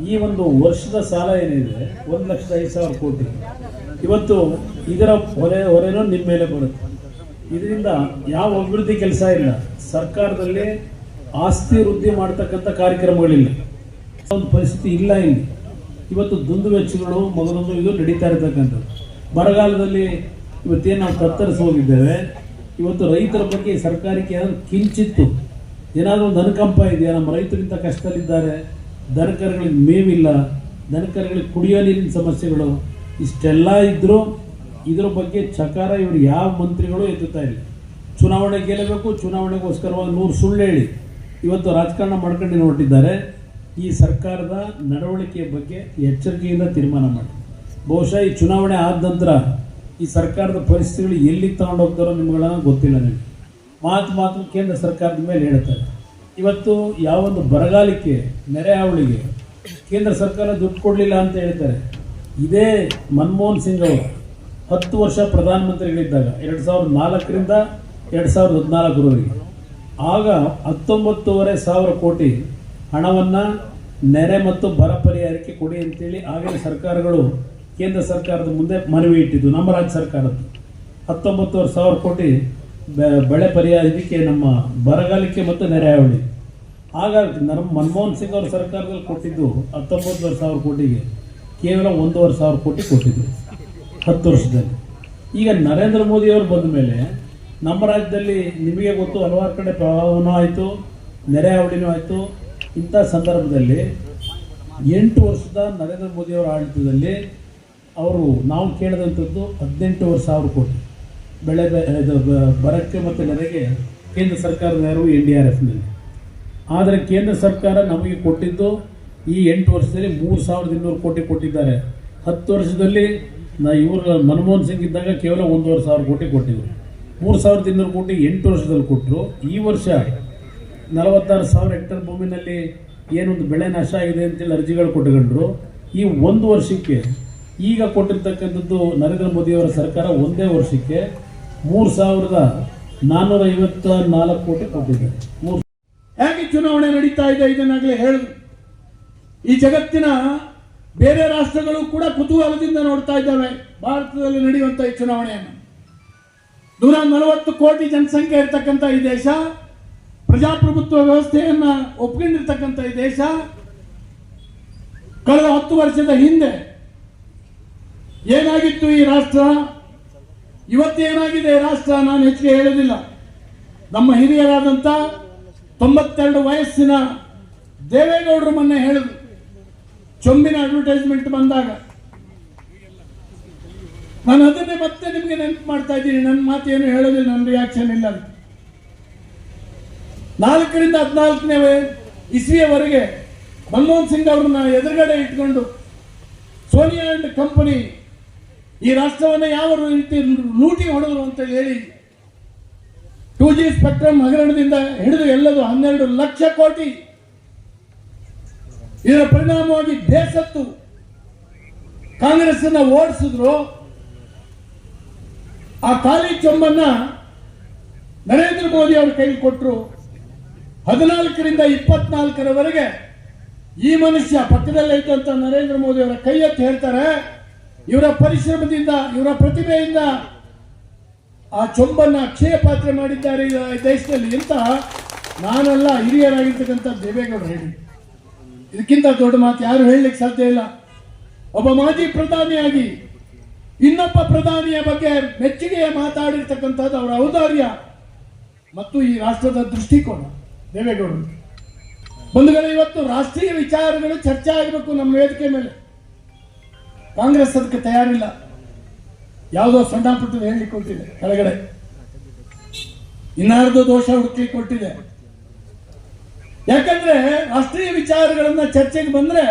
ಈ ಒಂದು ವರ್ಷದ ಸಾಲ ಏನಿದೆ, ಒಂದು ಲಕ್ಷದ ಐದು ಸಾವಿರ ಕೋಟಿ. ಇವತ್ತು ಇದರ ಹೊರೆ ಹೊರೆನೂ ನಿಮ್ಮ ಮೇಲೆ ಬರುತ್ತೆ. ಇದರಿಂದ ಯಾವ ಅಭಿವೃದ್ಧಿ ಕೆಲಸ ಇಲ್ಲ. ಸರ್ಕಾರದಲ್ಲಿ ಆಸ್ತಿ ವೃದ್ಧಿ ಮಾಡ್ತಕ್ಕಂಥ ಕಾರ್ಯಕ್ರಮಗಳಿಲ್ಲ. ಒಂದು ಪರಿಸ್ಥಿತಿ ಇಲ್ಲ ಇಲ್ಲಿ. ಇವತ್ತು ದುಂದು ವೆಚ್ಚಗಳು ಮೊದಲೊಂದು ಇದು ನಡೀತಾ ಇರತಕ್ಕಂಥದ್ದು. ಬರಗಾಲದಲ್ಲಿ ಇವತ್ತೇನು ನಾವು ತತ್ತರಿಸಿ ಹೋಗಿದ್ದೇವೆ ಇವತ್ತು ರೈತರ ಬಗ್ಗೆ ಸರ್ಕಾರಕ್ಕೆ ಏನಾದ್ರು ಕಿಂಚಿತ್ತು, ಏನಾದರೂ ಒಂದು ಅನುಕಂಪ ಇದೆಯಾ? ನಮ್ಮ ರೈತರಿಂದ ಕಷ್ಟದಲ್ಲಿದ್ದಾರೆ, ದನಕರುಗಳಿಗೆ ಮೇವಿಲ್ಲ, ದನಕರುಗಳಿಗೆ ಕುಡಿಯೋ ನೀರಿನ ಸಮಸ್ಯೆಗಳು, ಇಷ್ಟೆಲ್ಲ ಇದ್ದರೂ ಇದ್ರ ಬಗ್ಗೆ ಚಕಾರ ಇವರು ಯಾವ ಮಂತ್ರಿಗಳು ಎತ್ತುತ್ತಾ ಇಲ್ಲ. ಚುನಾವಣೆ ಗೆಲ್ಲಬೇಕು, ಚುನಾವಣೆಗೋಸ್ಕರವಾಗಿ ನೂರು ಸುಳ್ಳು ಹೇಳಿ. ಇವತ್ತು ರಾಜಕಾರಣ ಮಾಡ್ಕೊಂಡು ಹೊರಟಿದ್ದಾರೆ. ಈ ಸರ್ಕಾರದ ನಡವಳಿಕೆಯ ಬಗ್ಗೆ ಎಚ್ಚರಿಕೆಯಿಂದ ತೀರ್ಮಾನ ಮಾಡಿ. ಬಹುಶಃ ಈ ಚುನಾವಣೆ ಆದ ನಂತರ ಈ ಸರ್ಕಾರದ ಪರಿಸ್ಥಿತಿಗಳು ಎಲ್ಲಿ ತಗೊಂಡು ಹೋಗ್ತಾರೋ ನಿಮ್ಗಳನ್ನ ಗೊತ್ತಿಲ್ಲ ನನಗೆ ಮಾತು ಮಾತು ಕೇಂದ್ರ ಸರ್ಕಾರದ ಮೇಲೆ ಹೇಳ್ತಾರೆ ಇವತ್ತು ಯಾವೊಂದು ಬರಗಾಲಕ್ಕೆ ನೆರೆ ಹಾವಳಿಗೆ ಕೇಂದ್ರ ಸರ್ಕಾರ ದುಡ್ಡು ಕೊಡಲಿಲ್ಲ ಅಂತ ಹೇಳ್ತಾರೆ. ಇದೇ ಮನಮೋಹನ್ ಸಿಂಗ್ ಅವರು ಹತ್ತು ವರ್ಷ ಪ್ರಧಾನಮಂತ್ರಿಗಳಿದ್ದಾಗ, ಎರಡು ಸಾವಿರದ ನಾಲ್ಕರಿಂದ ಎರಡು ಸಾವಿರದ ಹದಿನಾಲ್ಕರವರೆಗೆ. ಆಗ ಹತ್ತೊಂಬತ್ತೂವರೆ ಸಾವಿರ ಕೋಟಿ ಹಣವನ್ನು ನೆರೆ ಮತ್ತು ಬರ ಪರಿಹಾರಕ್ಕೆ ಕೊಡಿ ಅಂತೇಳಿ ಆಗಿನ ಸರ್ಕಾರಗಳು ಕೇಂದ್ರ ಸರ್ಕಾರದ ಮುಂದೆ ಮನವಿ ಇಟ್ಟಿದ್ದು ನಮ್ಮ ರಾಜ್ಯ ಸರ್ಕಾರದ್ದು. ಹತ್ತೊಂಬತ್ತುವರೆ ಸಾವಿರ ಕೋಟಿ ಬೆಳೆ ಪರಿಹಾರಕ್ಕೆ ನಮ್ಮ ಬರಗಾಲಕ್ಕೆ ಮತ್ತು ನೆರೆ ಹಾಗಾಗಿ ನಮ್ಮ ಮನಮೋಹನ್ ಸಿಂಗ್ ಅವರ ಸರ್ಕಾರದಲ್ಲಿ ಕೊಟ್ಟಿದ್ದು ಹತ್ತೊಂಬತ್ತುವರೆ ಸಾವಿರ ಕೋಟಿಗೆ. ಕೇವಲ ಒಂದೂವರೆ ಸಾವಿರ ಕೋಟಿ ಕೊಟ್ಟಿದ್ರು ಹತ್ತು ವರ್ಷದಲ್ಲಿ. ಈಗ ನರೇಂದ್ರ ಮೋದಿಯವರು ಬಂದ ಮೇಲೆ ನಮ್ಮ ರಾಜ್ಯದಲ್ಲಿ ನಿಮಗೆ ಗೊತ್ತು ಹಲವಾರು ಕಡೆ ಪ್ರವಾಹನೂ ಆಯಿತು ನೆರೆ ಹಾವಳಿನೂ ಆಯಿತು. ಇಂಥ ಸಂದರ್ಭದಲ್ಲಿ ಎಂಟು ವರ್ಷದ ನರೇಂದ್ರ ಮೋದಿಯವರ ಆಡಳಿತದಲ್ಲಿ ಅವರು ನಾವು ಕೇಳಿದಂಥದ್ದು ಹದಿನೆಂಟುವರೆ ಸಾವಿರ ಕೋಟಿ. ಬೆಳೆ ಇದು ಬರಕ್ಕೆ ಮತ್ತು ನೆರೆಗೆ ಕೇಂದ್ರ ಸರ್ಕಾರದ ನೆರವು ಎನ್ ಡಿ ಆರ್ ಎಫ್ನಲ್ಲಿ. ಆದರೆ ಕೇಂದ್ರ ಸರ್ಕಾರ ನಮಗೆ ಕೊಟ್ಟಿದ್ದು ಈ ಎಂಟು ವರ್ಷದಲ್ಲಿ ಮೂರು ಸಾವಿರದ ಇನ್ನೂರು ಕೋಟಿ ಕೊಟ್ಟಿದ್ದಾರೆ. ಹತ್ತು ವರ್ಷದಲ್ಲಿ ನಾ, ಇವರು ಮನಮೋಹನ್ ಸಿಂಗ್ ಇದ್ದಾಗ ಕೇವಲ ಒಂದೂವರೆ ಸಾವಿರ ಕೋಟಿ ಕೊಟ್ಟಿದ್ದರು ಮೂರು ಸಾವಿರದ ಇನ್ನೂರು ಕೋಟಿ ಎಂಟು ವರ್ಷದಲ್ಲಿ ಕೊಟ್ಟರು. ಈ ವರ್ಷ ನಲವತ್ತಾರು ಸಾವಿರ ಹೆಕ್ಟರ್ ಭೂಮಿನಲ್ಲಿ ಏನೊಂದು ಬೆಳೆ ನಾಶ ಆಗಿದೆ ಅಂತೇಳಿ ಅರ್ಜಿಗಳು ಕೊಟ್ಟುಕೊಂಡ್ರು. ಈ ಒಂದು ವರ್ಷಕ್ಕೆ ಈಗ ಕೊಟ್ಟಿರ್ತಕ್ಕಂಥದ್ದು ನರೇಂದ್ರ ಮೋದಿಯವರ ಸರ್ಕಾರ ಒಂದೇ ವರ್ಷಕ್ಕೆ ಮೂರು ಸಾವಿರದ ನಾನ್ನೂರ ಐವತ್ತ ನಾಲ್ಕು ಕೋಟಿ ಕೊಟ್ಟಿದ್ದಾರೆ. ಮೂರು ಹೇಗೆ ಚುನಾವಣೆ ನಡೀತಾ ಇದೆ ಇದನ್ನಾಗಲೇ ಹೇಳಿದ್ರು ಈ ಜಗತ್ತಿನ ಬೇರೆ ರಾಷ್ಟ್ರಗಳು ಕೂಡ ಕುತೂಹಲದಿಂದ ನೋಡ್ತಾ ಇದ್ದಾವೆ. ಭಾರತದಲ್ಲಿ ನಡೆಯುವಂಥ ಈ ಚುನಾವಣೆಯನ್ನು. ನೂರ ನಲವತ್ತು ಕೋಟಿ ಜನಸಂಖ್ಯೆ ಇರತಕ್ಕಂಥ ಈ ದೇಶ, ಪ್ರಜಾಪ್ರಭುತ್ವ ವ್ಯವಸ್ಥೆಯನ್ನ ಒಪ್ಕೊಂಡಿರ್ತಕ್ಕಂಥ ಈ ದೇಶ, ಕಳೆದ ಹತ್ತು ವರ್ಷದ ಹಿಂದೆ ಏನಾಗಿತ್ತು ಈ ರಾಷ್ಟ್ರ? ಇವತ್ತೇನಾಗಿದೆ ರಾಷ್ಟ್ರ? ನಾನು ಹೆಚ್ಚಿಗೆ ಹೇಳೋದಿಲ್ಲ ನಮ್ಮ ಹಿರಿಯರಾದಂಥ ತೊಂಬತ್ತೆರಡು ವಯಸ್ಸಿನ ದೇವೇಗೌಡರು ಮೊನ್ನೆ ಹೇಳಿದ್ರು. ಚೊಂಬಿನ ಅಡ್ವರ್ಟೈಸ್ಮೆಂಟ್ ಬಂದಾಗ. ನಾನು ಅದನ್ನೇ ಮತ್ತೆ ನಿಮಗೆ ನೆನಪು ಮಾಡ್ತಾ ಇದ್ದೀನಿ. ನನ್ನ ಮಾತೇನು ಹೇಳೋದಿಲ್ಲ, ನನ್ನ ರಿಯಾಕ್ಷನ್ ಇಲ್ಲ. ನಾಲ್ಕರಿಂದ ಹದಿನಾಲ್ಕನೇ ಇಸ್ವಿಯವರೆಗೆ ಮನಮೋಹನ್ ಸಿಂಗ್ ಅವ್ರನ್ನ ಎದುರುಗಡೆ ಇಟ್ಕೊಂಡು ಸೋನಿಯಾ ಅಂಡ್ ಕಂಪನಿ ಈ ರಾಷ್ಟ್ರವನ್ನು ಯಾವ ರೀತಿ ಲೂಟಿ ಹೊಡೆದ್ರು ಅಂತ ಹೇಳಿ ಟೂ ಜಿ ಸ್ಪೆಕ್ಟ್ರಮ್ ಹಗರಣದಿಂದ ಹಿಡಿದು ಎಲ್ಲದು ಹನ್ನೆರಡು ಲಕ್ಷ ಕೋಟಿ ಇದರ ಪರಿಣಾಮವಾಗಿ ಬೇಸತ್ತು ಕಾಂಗ್ರೆಸ್ ಅನ್ನ ಓಡಿಸಿದ್ರು. ಆ ಖಾಲಿ ಚೊಂಬನ್ನ ನರೇಂದ್ರ ಮೋದಿ ಅವರ ಕೈಲಿ ಕೊಟ್ಟರು ಹದಿನಾಲ್ಕರಿಂದ ಇಪ್ಪತ್ನಾಲ್ಕರವರೆಗೆ ಈ ಮನುಷ್ಯ ಪಕ್ಕದಲ್ಲೇ ಇದ್ದಂತ ನರೇಂದ್ರ ಮೋದಿ ಅವರ ಕೈ ಎತ್ತಿ ಹೇಳ್ತಾರೆ ಇವರ ಪರಿಶ್ರಮದಿಂದ, ಇವರ ಪ್ರತಿಭೆಯಿಂದ ಆ ಚೊಂಬನ್ನ ಅಕ್ಷಯ ಪಾತ್ರೆ ಮಾಡಿದ್ದಾರೆ ದೇಶದಲ್ಲಿ. ಅಂತ ನಾನಲ್ಲ, ಹಿರಿಯರಾಗಿರ್ತಕ್ಕಂಥ ದೇವೇಗೌಡರು ಹೇಳಿ. ಇದಕ್ಕಿಂತ ದೊಡ್ಡ ಮಾತು ಯಾರು ಹೇಳಲಿಕ್ಕೆ ಸಾಧ್ಯ ಇಲ್ಲ. ಒಬ್ಬ ಮಾಜಿ ಪ್ರಧಾನಿಯಾಗಿ ಇನ್ನೊಬ್ಬ ಪ್ರಧಾನಿಯ ಬಗ್ಗೆ ಮೆಚ್ಚುಗೆಯ ಮಾತಾಡಿರ್ತಕ್ಕಂಥದ್ದು ಅವರ ಔದಾರ್ಯ ಮತ್ತು ಈ ರಾಷ್ಟ್ರದ ದೃಷ್ಟಿಕೋನ ದೇವೇಗೌಡರು. ಬಂಧುಗಳೇ, ಇವತ್ತು ರಾಷ್ಟ್ರೀಯ ವಿಚಾರಗಳು ಚರ್ಚೆ ಆಗಬೇಕು ನಮ್ಮ ವೇದಿಕೆ ಮೇಲೆ. ಕಾಂಗ್ರೆಸ್ ಅದಕ್ಕೆ ತಯಾರಿಲ್ಲ. ಯಾವುದೋ ಸಣ್ಣ ಪುಟ್ಟದ ಹೇಳಿ ಕೊಟ್ಟಿದೆ ಕೆಳಗಡೆ. ಇನ್ನಾರ್ದು ದೋಷ ಹುಡುಕಿ ಕೊಟ್ಟಿದೆ. ಯಾಕಂದ್ರೆ ರಾಷ್ಟ್ರೀಯ ವಿಚಾರಗಳನ್ನ ಚರ್ಚೆಗೆ ಬಂದ್ರೆ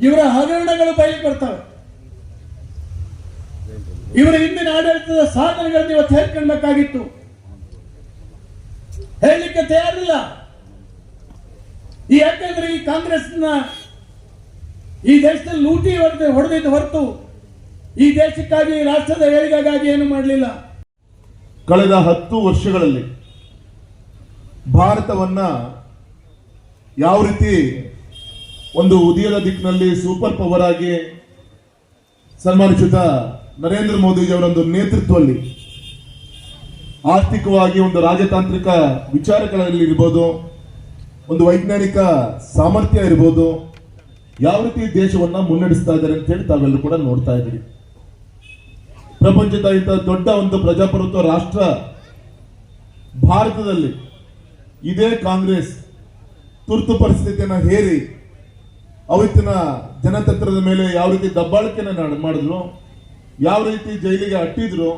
ಇವರ ಹಗರಣಗಳು ಬಯಲಿಗೆ ಬರ್ತವೆ ಇವರ ಹಿಂದಿನ ಆಡಳಿತದ ಸಾಧನೆಗಳನ್ನು ಇವತ್ತು ಹೇಳ್ಕೊಳ್ಬೇಕಾಗಿತ್ತು. ಹೇಳಲಿಕ್ಕೆ ತಯಾರಿಲ್ಲ. ಈ ಯಾಕಂದ್ರೆ ಈ ಕಾಂಗ್ರೆಸ್ನ ಈ ದೇಶದಲ್ಲಿ ಲೂಟಿ ಹೊಡೆದು ಹೊಡೆದಿದ್ದು ಹೊರತು ಈ ದೇಶಕ್ಕಾಗಿ ರಾಷ್ಟ್ರದ ಏಳಿಗೆಗಾಗಿ ಏನು ಮಾಡಲಿಲ್ಲ. ಕಳೆದ ಹತ್ತು ವರ್ಷಗಳಲ್ಲಿ ಭಾರತವನ್ನ ಯಾವ ರೀತಿ ಒಂದು ಉದಯದ ದಿಕ್ಕಿನಲ್ಲಿ ಸೂಪರ್ ಪವರ್ ಆಗಿ ಸನ್ಮಾನಿಸಿದ ನರೇಂದ್ರ ಮೋದಿಜಿಯವರೊಂದು ನೇತೃತ್ವದಲ್ಲಿ ಆರ್ಥಿಕವಾಗಿ ಒಂದು ರಾಜತಾಂತ್ರಿಕ ವಿಚಾರಗಳಲ್ಲಿ ಇರ್ಬೋದು, ಒಂದು ವೈಜ್ಞಾನಿಕ ಸಾಮರ್ಥ್ಯ ಇರ್ಬೋದು ಯಾವ ರೀತಿ ದೇಶವನ್ನ ಮುನ್ನಡೆಸ್ತಾ ಇದ್ದಾರೆ ಅಂತ ಹೇಳಿ ತಾವೆಲ್ಲರೂ ಕೂಡ ನೋಡ್ತಾ ಇದ್ದೀರಿ. ಪ್ರಪಂಚದ ಇಂಥ ದೊಡ್ಡ ಒಂದು ಪ್ರಜಾಪ್ರಭುತ್ವ ರಾಷ್ಟ್ರ ಭಾರತದಲ್ಲಿ ಇದೇ ಕಾಂಗ್ರೆಸ್ ತುರ್ತು ಪರಿಸ್ಥಿತಿಯನ್ನು ಹೇರಿ ಅವತ್ತಿನ ಜನತಂತ್ರದ ಮೇಲೆ ಯಾವ ರೀತಿ ದಬ್ಬಾಳಿಕೆನ ನಾಡ್- ಮಾಡಿದ್ರು ಯಾವ ರೀತಿ ಜೈಲಿಗೆ ಅಟ್ಟಿದ್ರು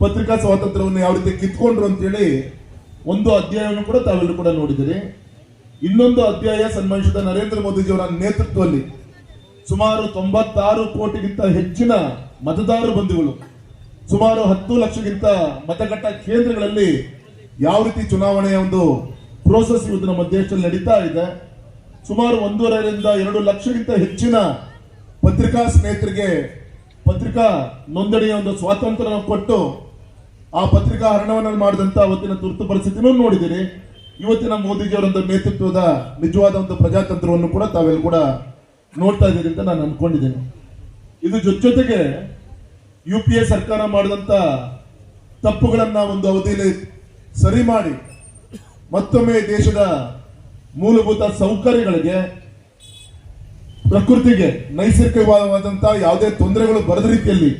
ಪತ್ರಿಕಾ ಸ್ವಾತಂತ್ರ್ಯವನ್ನು ಯಾವ ರೀತಿ ಕಿತ್ಕೊಂಡ್ರು ಅಂತೇಳಿ ಒಂದು ಅಧ್ಯಾಯವನ್ನು ಕೂಡ ತಾವೆಲ್ಲರೂ ಕೂಡ ನೋಡಿದಿರಿ ಇನ್ನೊಂದು ಅಧ್ಯಾಯ ಸನ್ಮಾನಿಸಿದ ನರೇಂದ್ರ ಮೋದಿಜಿಯವರ ನೇತೃತ್ವದಲ್ಲಿ ಸುಮಾರು ತೊಂಬತ್ತಾರು ಕೋಟಿಗಿಂತ ಹೆಚ್ಚಿನ ಮತದಾರರು ಬಂಧುಗಳು ಸುಮಾರು ಹತ್ತು ಲಕ್ಷಕ್ಕಿಂತ ಮತಗಟ್ಟ ಕೇಂದ್ರಗಳಲ್ಲಿ ಯಾವ ರೀತಿ ಚುನಾವಣೆಯ ಒಂದು ಪ್ರೋಸೆಸ್ ಇವತ್ತು ನಮ್ಮ ದೇಶದಲ್ಲಿ ನಡೀತಾ ಇದೆ. ಸುಮಾರು ಒಂದೂವರೆಯಿಂದ ಎರಡು ಲಕ್ಷಕ್ಕಿಂತ ಹೆಚ್ಚಿನ ಪತ್ರಿಕಾ ಸ್ನೇಹಿತರಿಗೆ ಪತ್ರಿಕಾ ನೋಂದಣಿಯ ಒಂದು ಸ್ವಾತಂತ್ರ್ಯ ಕೊಟ್ಟು ಆ ಪತ್ರಿಕಾ ಹರಣವನ್ನು ಮಾಡಿದಂತ ಅವತ್ತಿನ ತುರ್ತು ಪರಿಸ್ಥಿತಿನೂ ನೋಡಿದಿರಿ. ಇವತ್ತಿನ ಮೋದಿಜಿ ಅವರ ನೇತೃತ್ವದ ನಿಜವಾದ ಒಂದು ಪ್ರಜಾತಂತ್ರವನ್ನು ಕೂಡ ತಾವೆಲ್ಲ ಕೂಡ ನೋಡ್ತಾ ಇದ್ದೀರಿ ಅಂತ ನಾನು ಅನ್ಕೊಂಡಿದ್ದೇನೆ. ಇದು ಜೊತೆ ಜೊತೆಗೆ ಯು ಪಿ ಎ ಸರ್ಕಾರ ಮಾಡಿದಂತ ತಪ್ಪುಗಳನ್ನ ಒಂದು ಅವಧಿಯಲ್ಲಿ ಸರಿ ಮಾಡಿ ಮತ್ತೊಮ್ಮೆ ದೇಶದ ಮೂಲಭೂತ ಸೌಕರ್ಯಗಳಿಗೆ, ಪ್ರಕೃತಿಗೆ ನೈಸರ್ಗಿಕವಾದಂತಹ ಯಾವುದೇ ತೊಂದರೆಗಳು ಬರದ ರೀತಿಯಲ್ಲಿ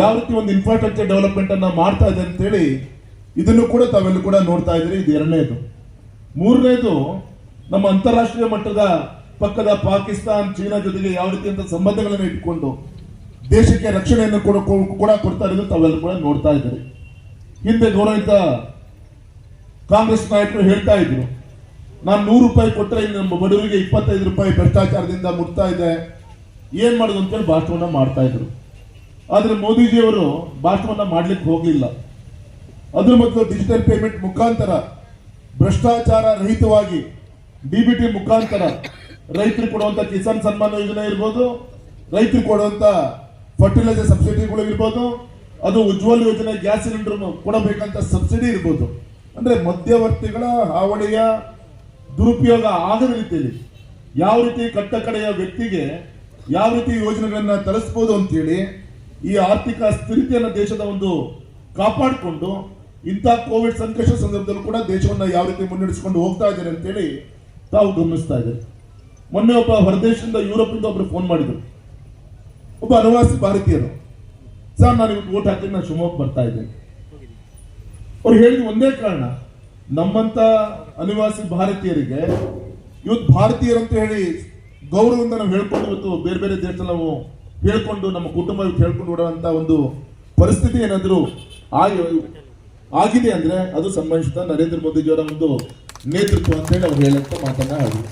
ಯಾವ ರೀತಿ ಒಂದು ಇನ್ಫ್ರಾಸ್ಟ್ರಕ್ಚರ್ ಡೆವಲಪ್ಮೆಂಟ್ ಅನ್ನ ಮಾಡ್ತಾ ಇದೆ ಅಂತೇಳಿ ಇದನ್ನು ಕೂಡ ತಾವೆಲ್ಲೂ ಕೂಡ ನೋಡ್ತಾ ಇದ್ದೀರಿ. ಇದು ಎರಡನೇದು. ಮೂರನೇದು, ನಮ್ಮ ಅಂತಾರಾಷ್ಟ್ರೀಯ ಮಟ್ಟದ ಪಕ್ಕದ ಪಾಕಿಸ್ತಾನ್, ಚೀನಾ ಜೊತೆಗೆ ಯಾವ ರೀತಿಯಂತ ಸಂಬಂಧಗಳನ್ನು ಇಟ್ಕೊಂಡು ದೇಶಕ್ಕೆ ರಕ್ಷಣೆಯನ್ನು ಕೂಡ ಕೂಡ ಕೊಡ್ತಾ ಇರೋದು ತಾವೆಲ್ಲರೂ ಕೂಡ ನೋಡ್ತಾ ಇದ್ದಾರೆ. ಹಿಂದೆ ಗೌರವಿತ ಕಾಂಗ್ರೆಸ್ ನಾಯಕರು ಹೇಳ್ತಾ ಇದ್ರು, ನಾನು ನೂರು ರೂಪಾಯಿ ಕೊಟ್ಟರೆ ನಮ್ಮ ಬಡವರಿಗೆ ಇಪ್ಪತ್ತೈದು ರೂಪಾಯಿ ಭ್ರಷ್ಟಾಚಾರದಿಂದ ಮುಟ್ತಾ ಇದೆ. ಏನ್ ಮಾಡೋದು ಅಂತೇಳಿ ಭಾಷಣವನ್ನ ಮಾಡ್ತಾ ಇದ್ರು. ಆದ್ರೆ ಮೋದಿಜಿಯವರು ಭಾಷಣವನ್ನ ಮಾಡ್ಲಿಕ್ಕೆ ಹೋಗಲಿಲ್ಲ. ಅದ್ರ ಮತ್ತು ಡಿಜಿಟಲ್ ಪೇಮೆಂಟ್ ಮುಖಾಂತರ ಭ್ರಷ್ಟಾಚಾರ ರಹಿತವಾಗಿ ಡಿಬಿಟಿ ಮುಖಾಂತರ ರೈತರಿಗೆ ಕೊಡುವಂತ ಕಿಸಾನ್ ಸನ್ಮಾನ ಯೋಜನೆ ಇರ್ಬೋದು ರೈತರಿಗೆ ಕೊಡುವಂತ ಫರ್ಟಿಲೈಸರ್ ಸಬ್ಸಿಡಿಗಳು ಇರ್ಬೋದು, ಅದು ಉಜ್ವಲ್ ಯೋಜನೆ ಗ್ಯಾಸ್ ಸಿಲಿಂಡರ್ ಕೊಡಬೇಕಂತ ಸಬ್ಸಿಡಿ ಇರ್ಬೋದು. ಅಂದ್ರೆ ಮಧ್ಯವರ್ತಿಗಳ ಹಾವಳಿಯ ದುರುಪಯೋಗ ಆಗದ ರೀತಿಯಲ್ಲಿ ಯಾವ ರೀತಿ ಕಟ್ಟಕಡೆಯ ವ್ಯಕ್ತಿಗೆ ಯಾವ ರೀತಿ ಯೋಜನೆಗಳನ್ನ ತರಿಸಬಹುದು ಅಂತೇಳಿ ಈ ಆರ್ಥಿಕ ಸ್ಥಿರತೆಯನ್ನು ದೇಶದ ಒಂದು ಕಾಪಾಡಿಕೊಂಡು ಇಂಥ ಕೋವಿಡ್ ಸಂಕಷ್ಟ ಸಂದರ್ಭದಲ್ಲೂ ಕೂಡ ದೇಶವನ್ನ ಯಾವ ರೀತಿ ಮುನ್ನಡೆಸಿಕೊಂಡು ಹೋಗ್ತಾ ಇದ್ದಾರೆ ಅಂತೇಳಿ ತಾವು ಗಮನಿಸ್ತಾ ಇದ್ದಾರೆ ಮೊನ್ನೆ ಒಬ್ಬ ಹೊರದೇಶದಿಂದ ಯುರೋಪಿಂದ ಒಬ್ರು ಫೋನ್ ಮಾಡಿದ್ರು. ಒಬ್ಬ ಅನಿವಾಸಿ ಭಾರತೀಯರು. ಸರ್, ನಾನು ಇವತ್ತು ಓಟ್ ಹಾಕಿ ನಾನು ಶಿವಮೊಗ್ಗ ಬರ್ತಾ ಇದ್ದೇನೆ. ಅವ್ರು ಹೇಳಿದ ಒಂದೇ ಕಾರಣ. ನಮ್ಮಂತ ಅನಿವಾಸಿ ಭಾರತೀಯರಿಗೆ ಇವತ್ತು ಭಾರತೀಯರು ಅಂತ ಹೇಳಿ ಗೌರವದಿಂದ ನಾವು ಹೇಳ್ಕೊಂಡು ಇವತ್ತು ಬೇರೆ ಬೇರೆ ದೇಶದಲ್ಲಿ ನಾವು ಹೇಳ್ಕೊಂಡು ನಮ್ಮ ಕುಟುಂಬ ಹೇಳ್ಕೊಂಡು ಓಡುವಂತ ಒಂದು ಪರಿಸ್ಥಿತಿ ಏನಾದರೂ ಆಗಿ- ಆಗಿದೆ ಅಂದ್ರೆ ಅದು ಸಂಬಂಧಿಸಿದ ನರೇಂದ್ರ ಮೋದಿಜಿಯವರ ಒಂದು ನೇತೃತ್ವ ಅಂತ ಹೇಳಿ ಅವ್ರು ಹೇಳಂತ ಮಾತನ್ನ ಆಗಿದೆ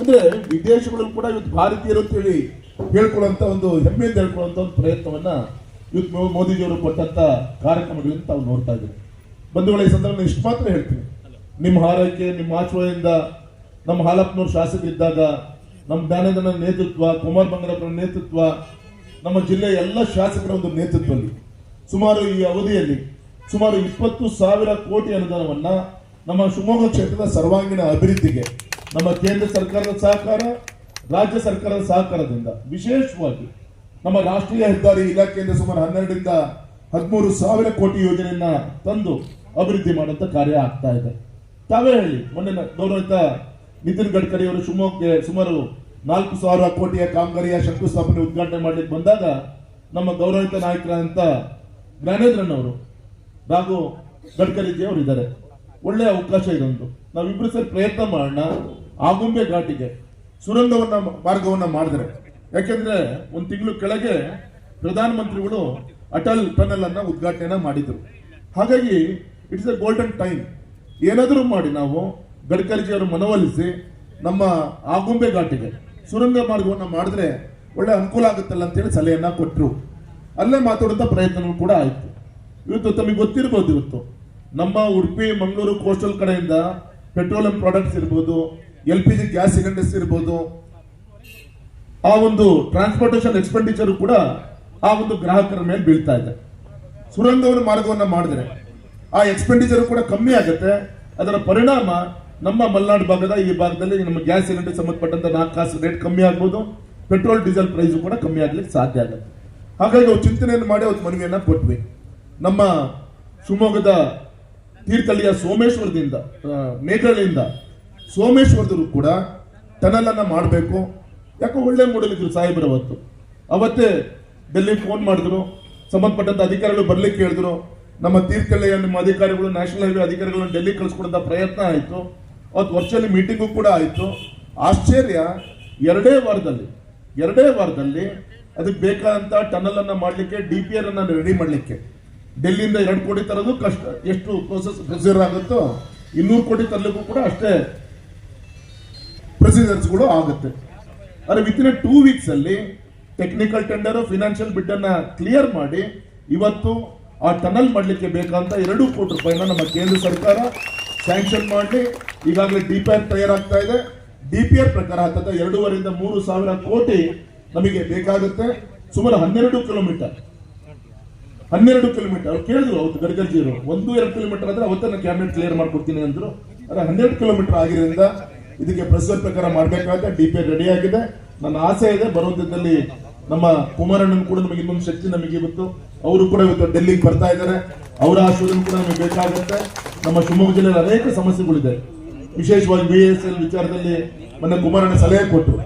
ಅಂದ್ರೆ ವಿದೇಶಗಳಲ್ಲಿ ಕೂಡ ಇವತ್ತು ಭಾರತೀಯರು ಅಂತ ಹೇಳಿ ಹೇಳ್ಕೊಳ್ಳುವಂತ ಒಂದು ಹೆಮ್ಮೆಯಿಂದ ಹೇಳ್ಕೊಳ್ಳುವಂತ ಒಂದು ಪ್ರಯತ್ನವನ್ನ ಇವತ್ತು ಮೋದಿಜಿಯವರು ಕೊಟ್ಟಂತ ಕಾರ್ಯಕ್ರಮಗಳಿಂದ ತಾವು ನೋಡ್ತಾ ಇದ್ದೀವಿ. ಬಂಧುಗಳ, ಈ ಸಂದರ್ಭ ಇಷ್ಟು ಮಾತ್ರ ಹೇಳ್ತೀನಿ. ನಿಮ್ಮ ಹಾರೈಕೆ, ನಿಮ್ಮ ಆಶ್ರಯದಿಂದ ನಮ್ಮ ಹಾಲಪ್ಪನವ್ರು ಶಾಸಕರಿದ್ದಾಗ ನಮ್ಮ ಜ್ಞಾನೇಂದ್ರನ ನೇತೃತ್ವ, ಕುಮಾರ್ ಬಂಗಾರಪ್ಪನ ನೇತೃತ್ವ, ನಮ್ಮ ಜಿಲ್ಲೆಯ ಎಲ್ಲ ಶಾಸಕರ ಒಂದು ನೇತೃತ್ವದಲ್ಲಿ ಸುಮಾರು ಈ ಅವಧಿಯಲ್ಲಿ ಸುಮಾರು ಇಪ್ಪತ್ತು ಸಾವಿರ ಕೋಟಿ ಅನುದಾನವನ್ನ ನಮ್ಮ ಶಿವಮೊಗ್ಗ ಕ್ಷೇತ್ರದ ಸರ್ವಾಂಗೀಣ ಅಭಿವೃದ್ಧಿಗೆ, ನಮ್ಮ ಕೇಂದ್ರ ಸರ್ಕಾರದ ಸಹಕಾರ, ರಾಜ್ಯ ಸರ್ಕಾರದ ಸಹಕಾರದಿಂದ ವಿಶೇಷವಾಗಿ ನಮ್ಮ ರಾಷ್ಟ್ರೀಯ ಹೆದ್ದಾರಿ ಇಲಾಖೆಯಿಂದ ಸುಮಾರು ಹನ್ನೆರಡರಿಂದ ಹದಿಮೂರು ಸಾವಿರ ಕೋಟಿ ಯೋಜನೆಯನ್ನ ತಂದು ಅಭಿವೃದ್ಧಿ ಮಾಡುವಂತ ಕಾರ್ಯ ಆಗ್ತಾ ಇದೆ. ತಾವೇ ಹೇಳಿ, ಮೊನ್ನೆ ಗೌರವಿತ ನಿತಿನ್ ಗಡ್ಕರಿ ಅವರು ಶಿವಮೊಗ್ಗಕ್ಕೆ ಸುಮಾರು ನಾಲ್ಕು ಸಾವಿರ ಕೋಟಿಯ ಕಾಮಗಾರಿಯ ಶಂಕುಸ್ಥಾಪನೆ ಉದ್ಘಾಟನೆ ಮಾಡಲಿಕ್ಕೆ ಬಂದಾಗ ನಮ್ಮ ಗೌರವಿತ ನಾಯಕರಾದಂತ ಜ್ಞಾನೇಂದ್ರನ್ ಅವರು ರಾಘು ಗಡ್ಕರಿಜಿ ಅವರು ಇದ್ದಾರೆ ಒಳ್ಳೆ ಅವಕಾಶ ಇದೊಂದು ನಾವಿಬ್ರು ಸರಿ ಪ್ರಯತ್ನ ಮಾಡೋಣ. ಆಗುಂಬೆ ಘಾಟಿಗೆ ಸುರಂಗವನ್ನ ಮಾರ್ಗವನ್ನ ಮಾಡಿದ್ರೆ. ಯಾಕೆಂದ್ರೆ ಒಂದು ತಿಂಗಳು ಕೆಳಗೆ ಪ್ರಧಾನಮಂತ್ರಿಗಳು ಅಟಲ್ ಟನಲ್ ಅನ್ನ ಉದ್ಘಾಟನೆ ಮಾಡಿದ್ರು. ಹಾಗಾಗಿ ಇಟ್ಸ್ ಎ ಗೋಲ್ಡನ್ ಟೈಮ್ ಏನಾದರೂ ಮಾಡಿ ನಾವು ಗಡ್ಕರಿಜಿ ಅವರು ಮನವೊಲಿಸಿ ನಮ್ಮ ಆಗುಂಬೆ ಘಾಟಿಗೆ ಸುರಂಗ ಮಾರ್ಗವನ್ನ ಮಾಡಿದ್ರೆ ಒಳ್ಳೆ ಅನುಕೂಲ ಆಗುತ್ತಲ್ಲ ಅಂತೇಳಿ ಸಲಹೆಯನ್ನ ಕೊಟ್ಟರು ಅಲ್ಲೇ ಮಾತಾಡುವಂಥ ಪ್ರಯತ್ನಗಳು ಕೂಡ ಆಯ್ತು. ಇವತ್ತು ತಮಗೆ ಗೊತ್ತಿರ್ಬೋದು ಇವತ್ತು. ನಮ್ಮ ಉಡುಪಿ, ಮಂಗಳೂರು ಕೋಸ್ಟಲ್ ಕಡೆಯಿಂದ ಪೆಟ್ರೋಲಿಯಂ ಪ್ರಾಡಕ್ಟ್ಸ್ ಇರ್ಬೋದು L P G gas cylinders ಇರ್ಬೋದು, ಆ ಒಂದು ಟ್ರಾನ್ಸ್ಪೋರ್ಟೇಷನ್ ಎಕ್ಸ್ಪೆಂಡಿಚರ್ ಕೂಡ ಆ ಒಂದು ಗ್ರಾಹಕರ ಮೇಲೆ ಬೀಳ್ತಾ ಇದೆ. ಸುರಂಗವನ್ನು ಮಾರ್ಗವನ್ನು ಮಾಡಿದರೆ ಆ ಎಕ್ಸ್ಪೆಂಡಿಚರ್ ಕೂಡ ಕಮ್ಮಿ ಆಗುತ್ತೆ. ಅದರ ಪರಿಣಾಮ ನಮ್ಮ ಮಲೆನಾಡು ಭಾಗದ ಈ ಭಾಗದಲ್ಲಿ ನಮ್ಮ ಗ್ಯಾಸ್ ಸಿಲಿಂಡರ್ ಸಂಬಂಧಪಟ್ಟಂತ ನಾಲ್ಕು ಕಾಸು ರೇಟ್ ಕಮ್ಮಿ ಆಗ್ಬೋದು. ಪೆಟ್ರೋಲ್ ಡೀಸೆಲ್ ಪ್ರೈಸು ಕೂಡ ಕಮ್ಮಿ ಆಗ್ಲಿಕ್ಕೆ ಸಾಧ್ಯ ಆಗುತ್ತೆ. ಹಾಗಾಗಿ ಅವ್ರು ಚಿಂತನೆಯನ್ನು ಮಾಡಿ ಅವತ್ತು ಮನವಿಯನ್ನು ಕೊಟ್ವಿ. ನಮ್ಮ ಶಿವಮೊಗ್ಗದ ತೀರ್ಥಳ್ಳಿಯ ಸೋಮೇಶ್ವರದಿಂದ ಮೇಘಾಲಯದಿಂದ ಸೋಮೇಶ್ವರದರು ಕೂಡ ಟನಲ್ ಅನ್ನ ಮಾಡಬೇಕು. ಯಾಕೋ ಒಳ್ಳೆ ಮೂಡಲಿದ್ರು ಸಾಹೇಬರ ಅವತ್ತು. ಅವತ್ತೇ ಡೆಲ್ಲಿ ಫೋನ್ ಮಾಡಿದ್ರು. ಸಂಬಂಧಪಟ್ಟಂತ ಅಧಿಕಾರಿಗಳು ಬರ್ಲಿಕ್ಕೆ ಹೇಳಿದ್ರು. ನಮ್ಮ ತೀರ್ಥಳ್ಳಿಯ ನಮ್ಮ ಅಧಿಕಾರಿಗಳು ನ್ಯಾಷನಲ್ ಹೈವೇ ಅಧಿಕಾರಿಗಳನ್ನು ಡೆಲ್ಲಿ ಕಳಿಸ್ಕೊಡಂತ ಪ್ರಯತ್ನ ಆಯಿತು. ಅವತ್ತು ವರ್ಚುವಲಿ ಮೀಟಿಂಗು ಕೂಡ ಆಯಿತು. ಆಶ್ಚರ್ಯ, ಎರಡೇ ವಾರದಲ್ಲಿ ಎರಡೇ ವಾರದಲ್ಲಿ ಅದಕ್ಕೆ ಬೇಕಾದಂಥ ಟನಲ್ ಮಾಡಲಿಕ್ಕೆ ಮಾಡ್ಲಿಕ್ಕೆ ಡಿ ಪಿ ಆರ್ ಅನ್ನ ರೆಡಿ ಮಾಡ್ಲಿಕ್ಕೆ. ಡೆಲ್ಲಿಯಿಂದ ಎರಡು ಕೋಟಿ ತರೋದು ಕಷ್ಟ. ಎಷ್ಟು ಪ್ರೋಸೆಸ್ ಪ್ರೊಸೀಜರ್ ಆಗುತ್ತೋ ಇನ್ನೂರು ಕೋಟಿ ತರಲಿಕ್ಕೂ ಕೂಡ ಅಷ್ಟೇ ಪ್ರೊಸೀಜರ್ಸ್ಗಳು ಆಗುತ್ತೆ. ಆದರೆ ವಿತಿನ್ ಟೂ ವೀಕ್ಸ್ ಅಲ್ಲಿ ಟೆಕ್ನಿಕಲ್ ಟೆಂಡರ್ ಫಿನಾನ್ಷಿಯಲ್ ಬಿಡ್ ಅನ್ನ ಕ್ಲಿಯರ್ ಮಾಡಿ ಇವತ್ತು ಆ ಟನಲ್ ಮಾಡಲಿಕ್ಕೆ ಬೇಕಾದಂಥ ಎರಡು ಕೋಟಿ ರೂಪಾಯಿನ ನಮ್ಮ ಕೇಂದ್ರ ಸರ್ಕಾರ ಸ್ಯಾಂಕ್ಷನ್ ಮಾಡಿ ಈಗಾಗಲೇ ಡಿ ಪಿ ಆರ್ ತಯಾರಾಗ್ತಾ ಇದೆ. ಡಿ ಪಿ ಆರ್ ಪ್ರಕಾರ ಹತ್ತದ ಎರಡೂವರೆಯಿಂದ ಮೂರು ಸಾವಿರ ಕೋಟಿ ನಮಗೆ ಬೇಕಾಗುತ್ತೆ. ಸುಮಾರು ಹನ್ನೆರಡು ಕಿಲೋಮೀಟರ್ ಹನ್ನೆರಡು ಕಿಲೋಮೀಟರ್ ಅವ್ರು ಕೇಳಿದ್ರು, ಅವತ್ತು ಗಡ್ಕರ್ಜಿಯವರು ಒಂದು, ಎರಡು ಕಿಲೋಮೀಟರ್ ಆದ್ರೆ ಅವತ್ತೇ ಕ್ಯಾಬಿನೆಟ್ ಕ್ಲಿಯರ್ ಮಾಡ್ಕೊಡ್ತೀನಿ ಅಂದ್ರು. ಅದ್ರ ಹನ್ನೆರಡು ಕಿಲೋಮೀಟರ್ ಆಗಿರೋದ್ರಿಂದ ಇದಕ್ಕೆ ಪ್ರೊಸೀಜರ್ ಪ್ರಕಾರ ಮಾಡಬೇಕಾದ ಡಿ ಪಿ ರೆಡಿ ಆಗಿದೆ. ನನ್ನ ಆಸೆ ಇದೆ, ಬರೋದ್ರಲ್ಲಿ ನಮ್ಮ ಕುಮಾರಣ್ಣನ್ ಕೂಡ ನಮಗೆ ಇನ್ನೊಂದು ಶಕ್ತಿ ನಮಗೆ ಇವತ್ತು. ಅವರು ಕೂಡ ಇವತ್ತು ಡೆಲ್ಲಿಗೆ ಬರ್ತಾ ಇದ್ದಾರೆ. ಅವರ ಆಶೀರ್ವಾದ ಕೂಡ ನಮಗೆ ಬೇಕಾಗುತ್ತೆ. ನಮ್ಮ ಶಿವಮೊಗ್ಗ ಜಿಲ್ಲೆಯಲ್ಲಿ ಅನೇಕ ಸಮಸ್ಯೆಗಳಿದೆ. ವಿಶೇಷವಾಗಿ ಬಿ ಎಸ್ ಎಲ್ ವಿಚಾರದಲ್ಲಿ ಮೊನ್ನೆ ಕುಮಾರಣ್ಣ ಸಲಹೆ ಕೊಟ್ಟರು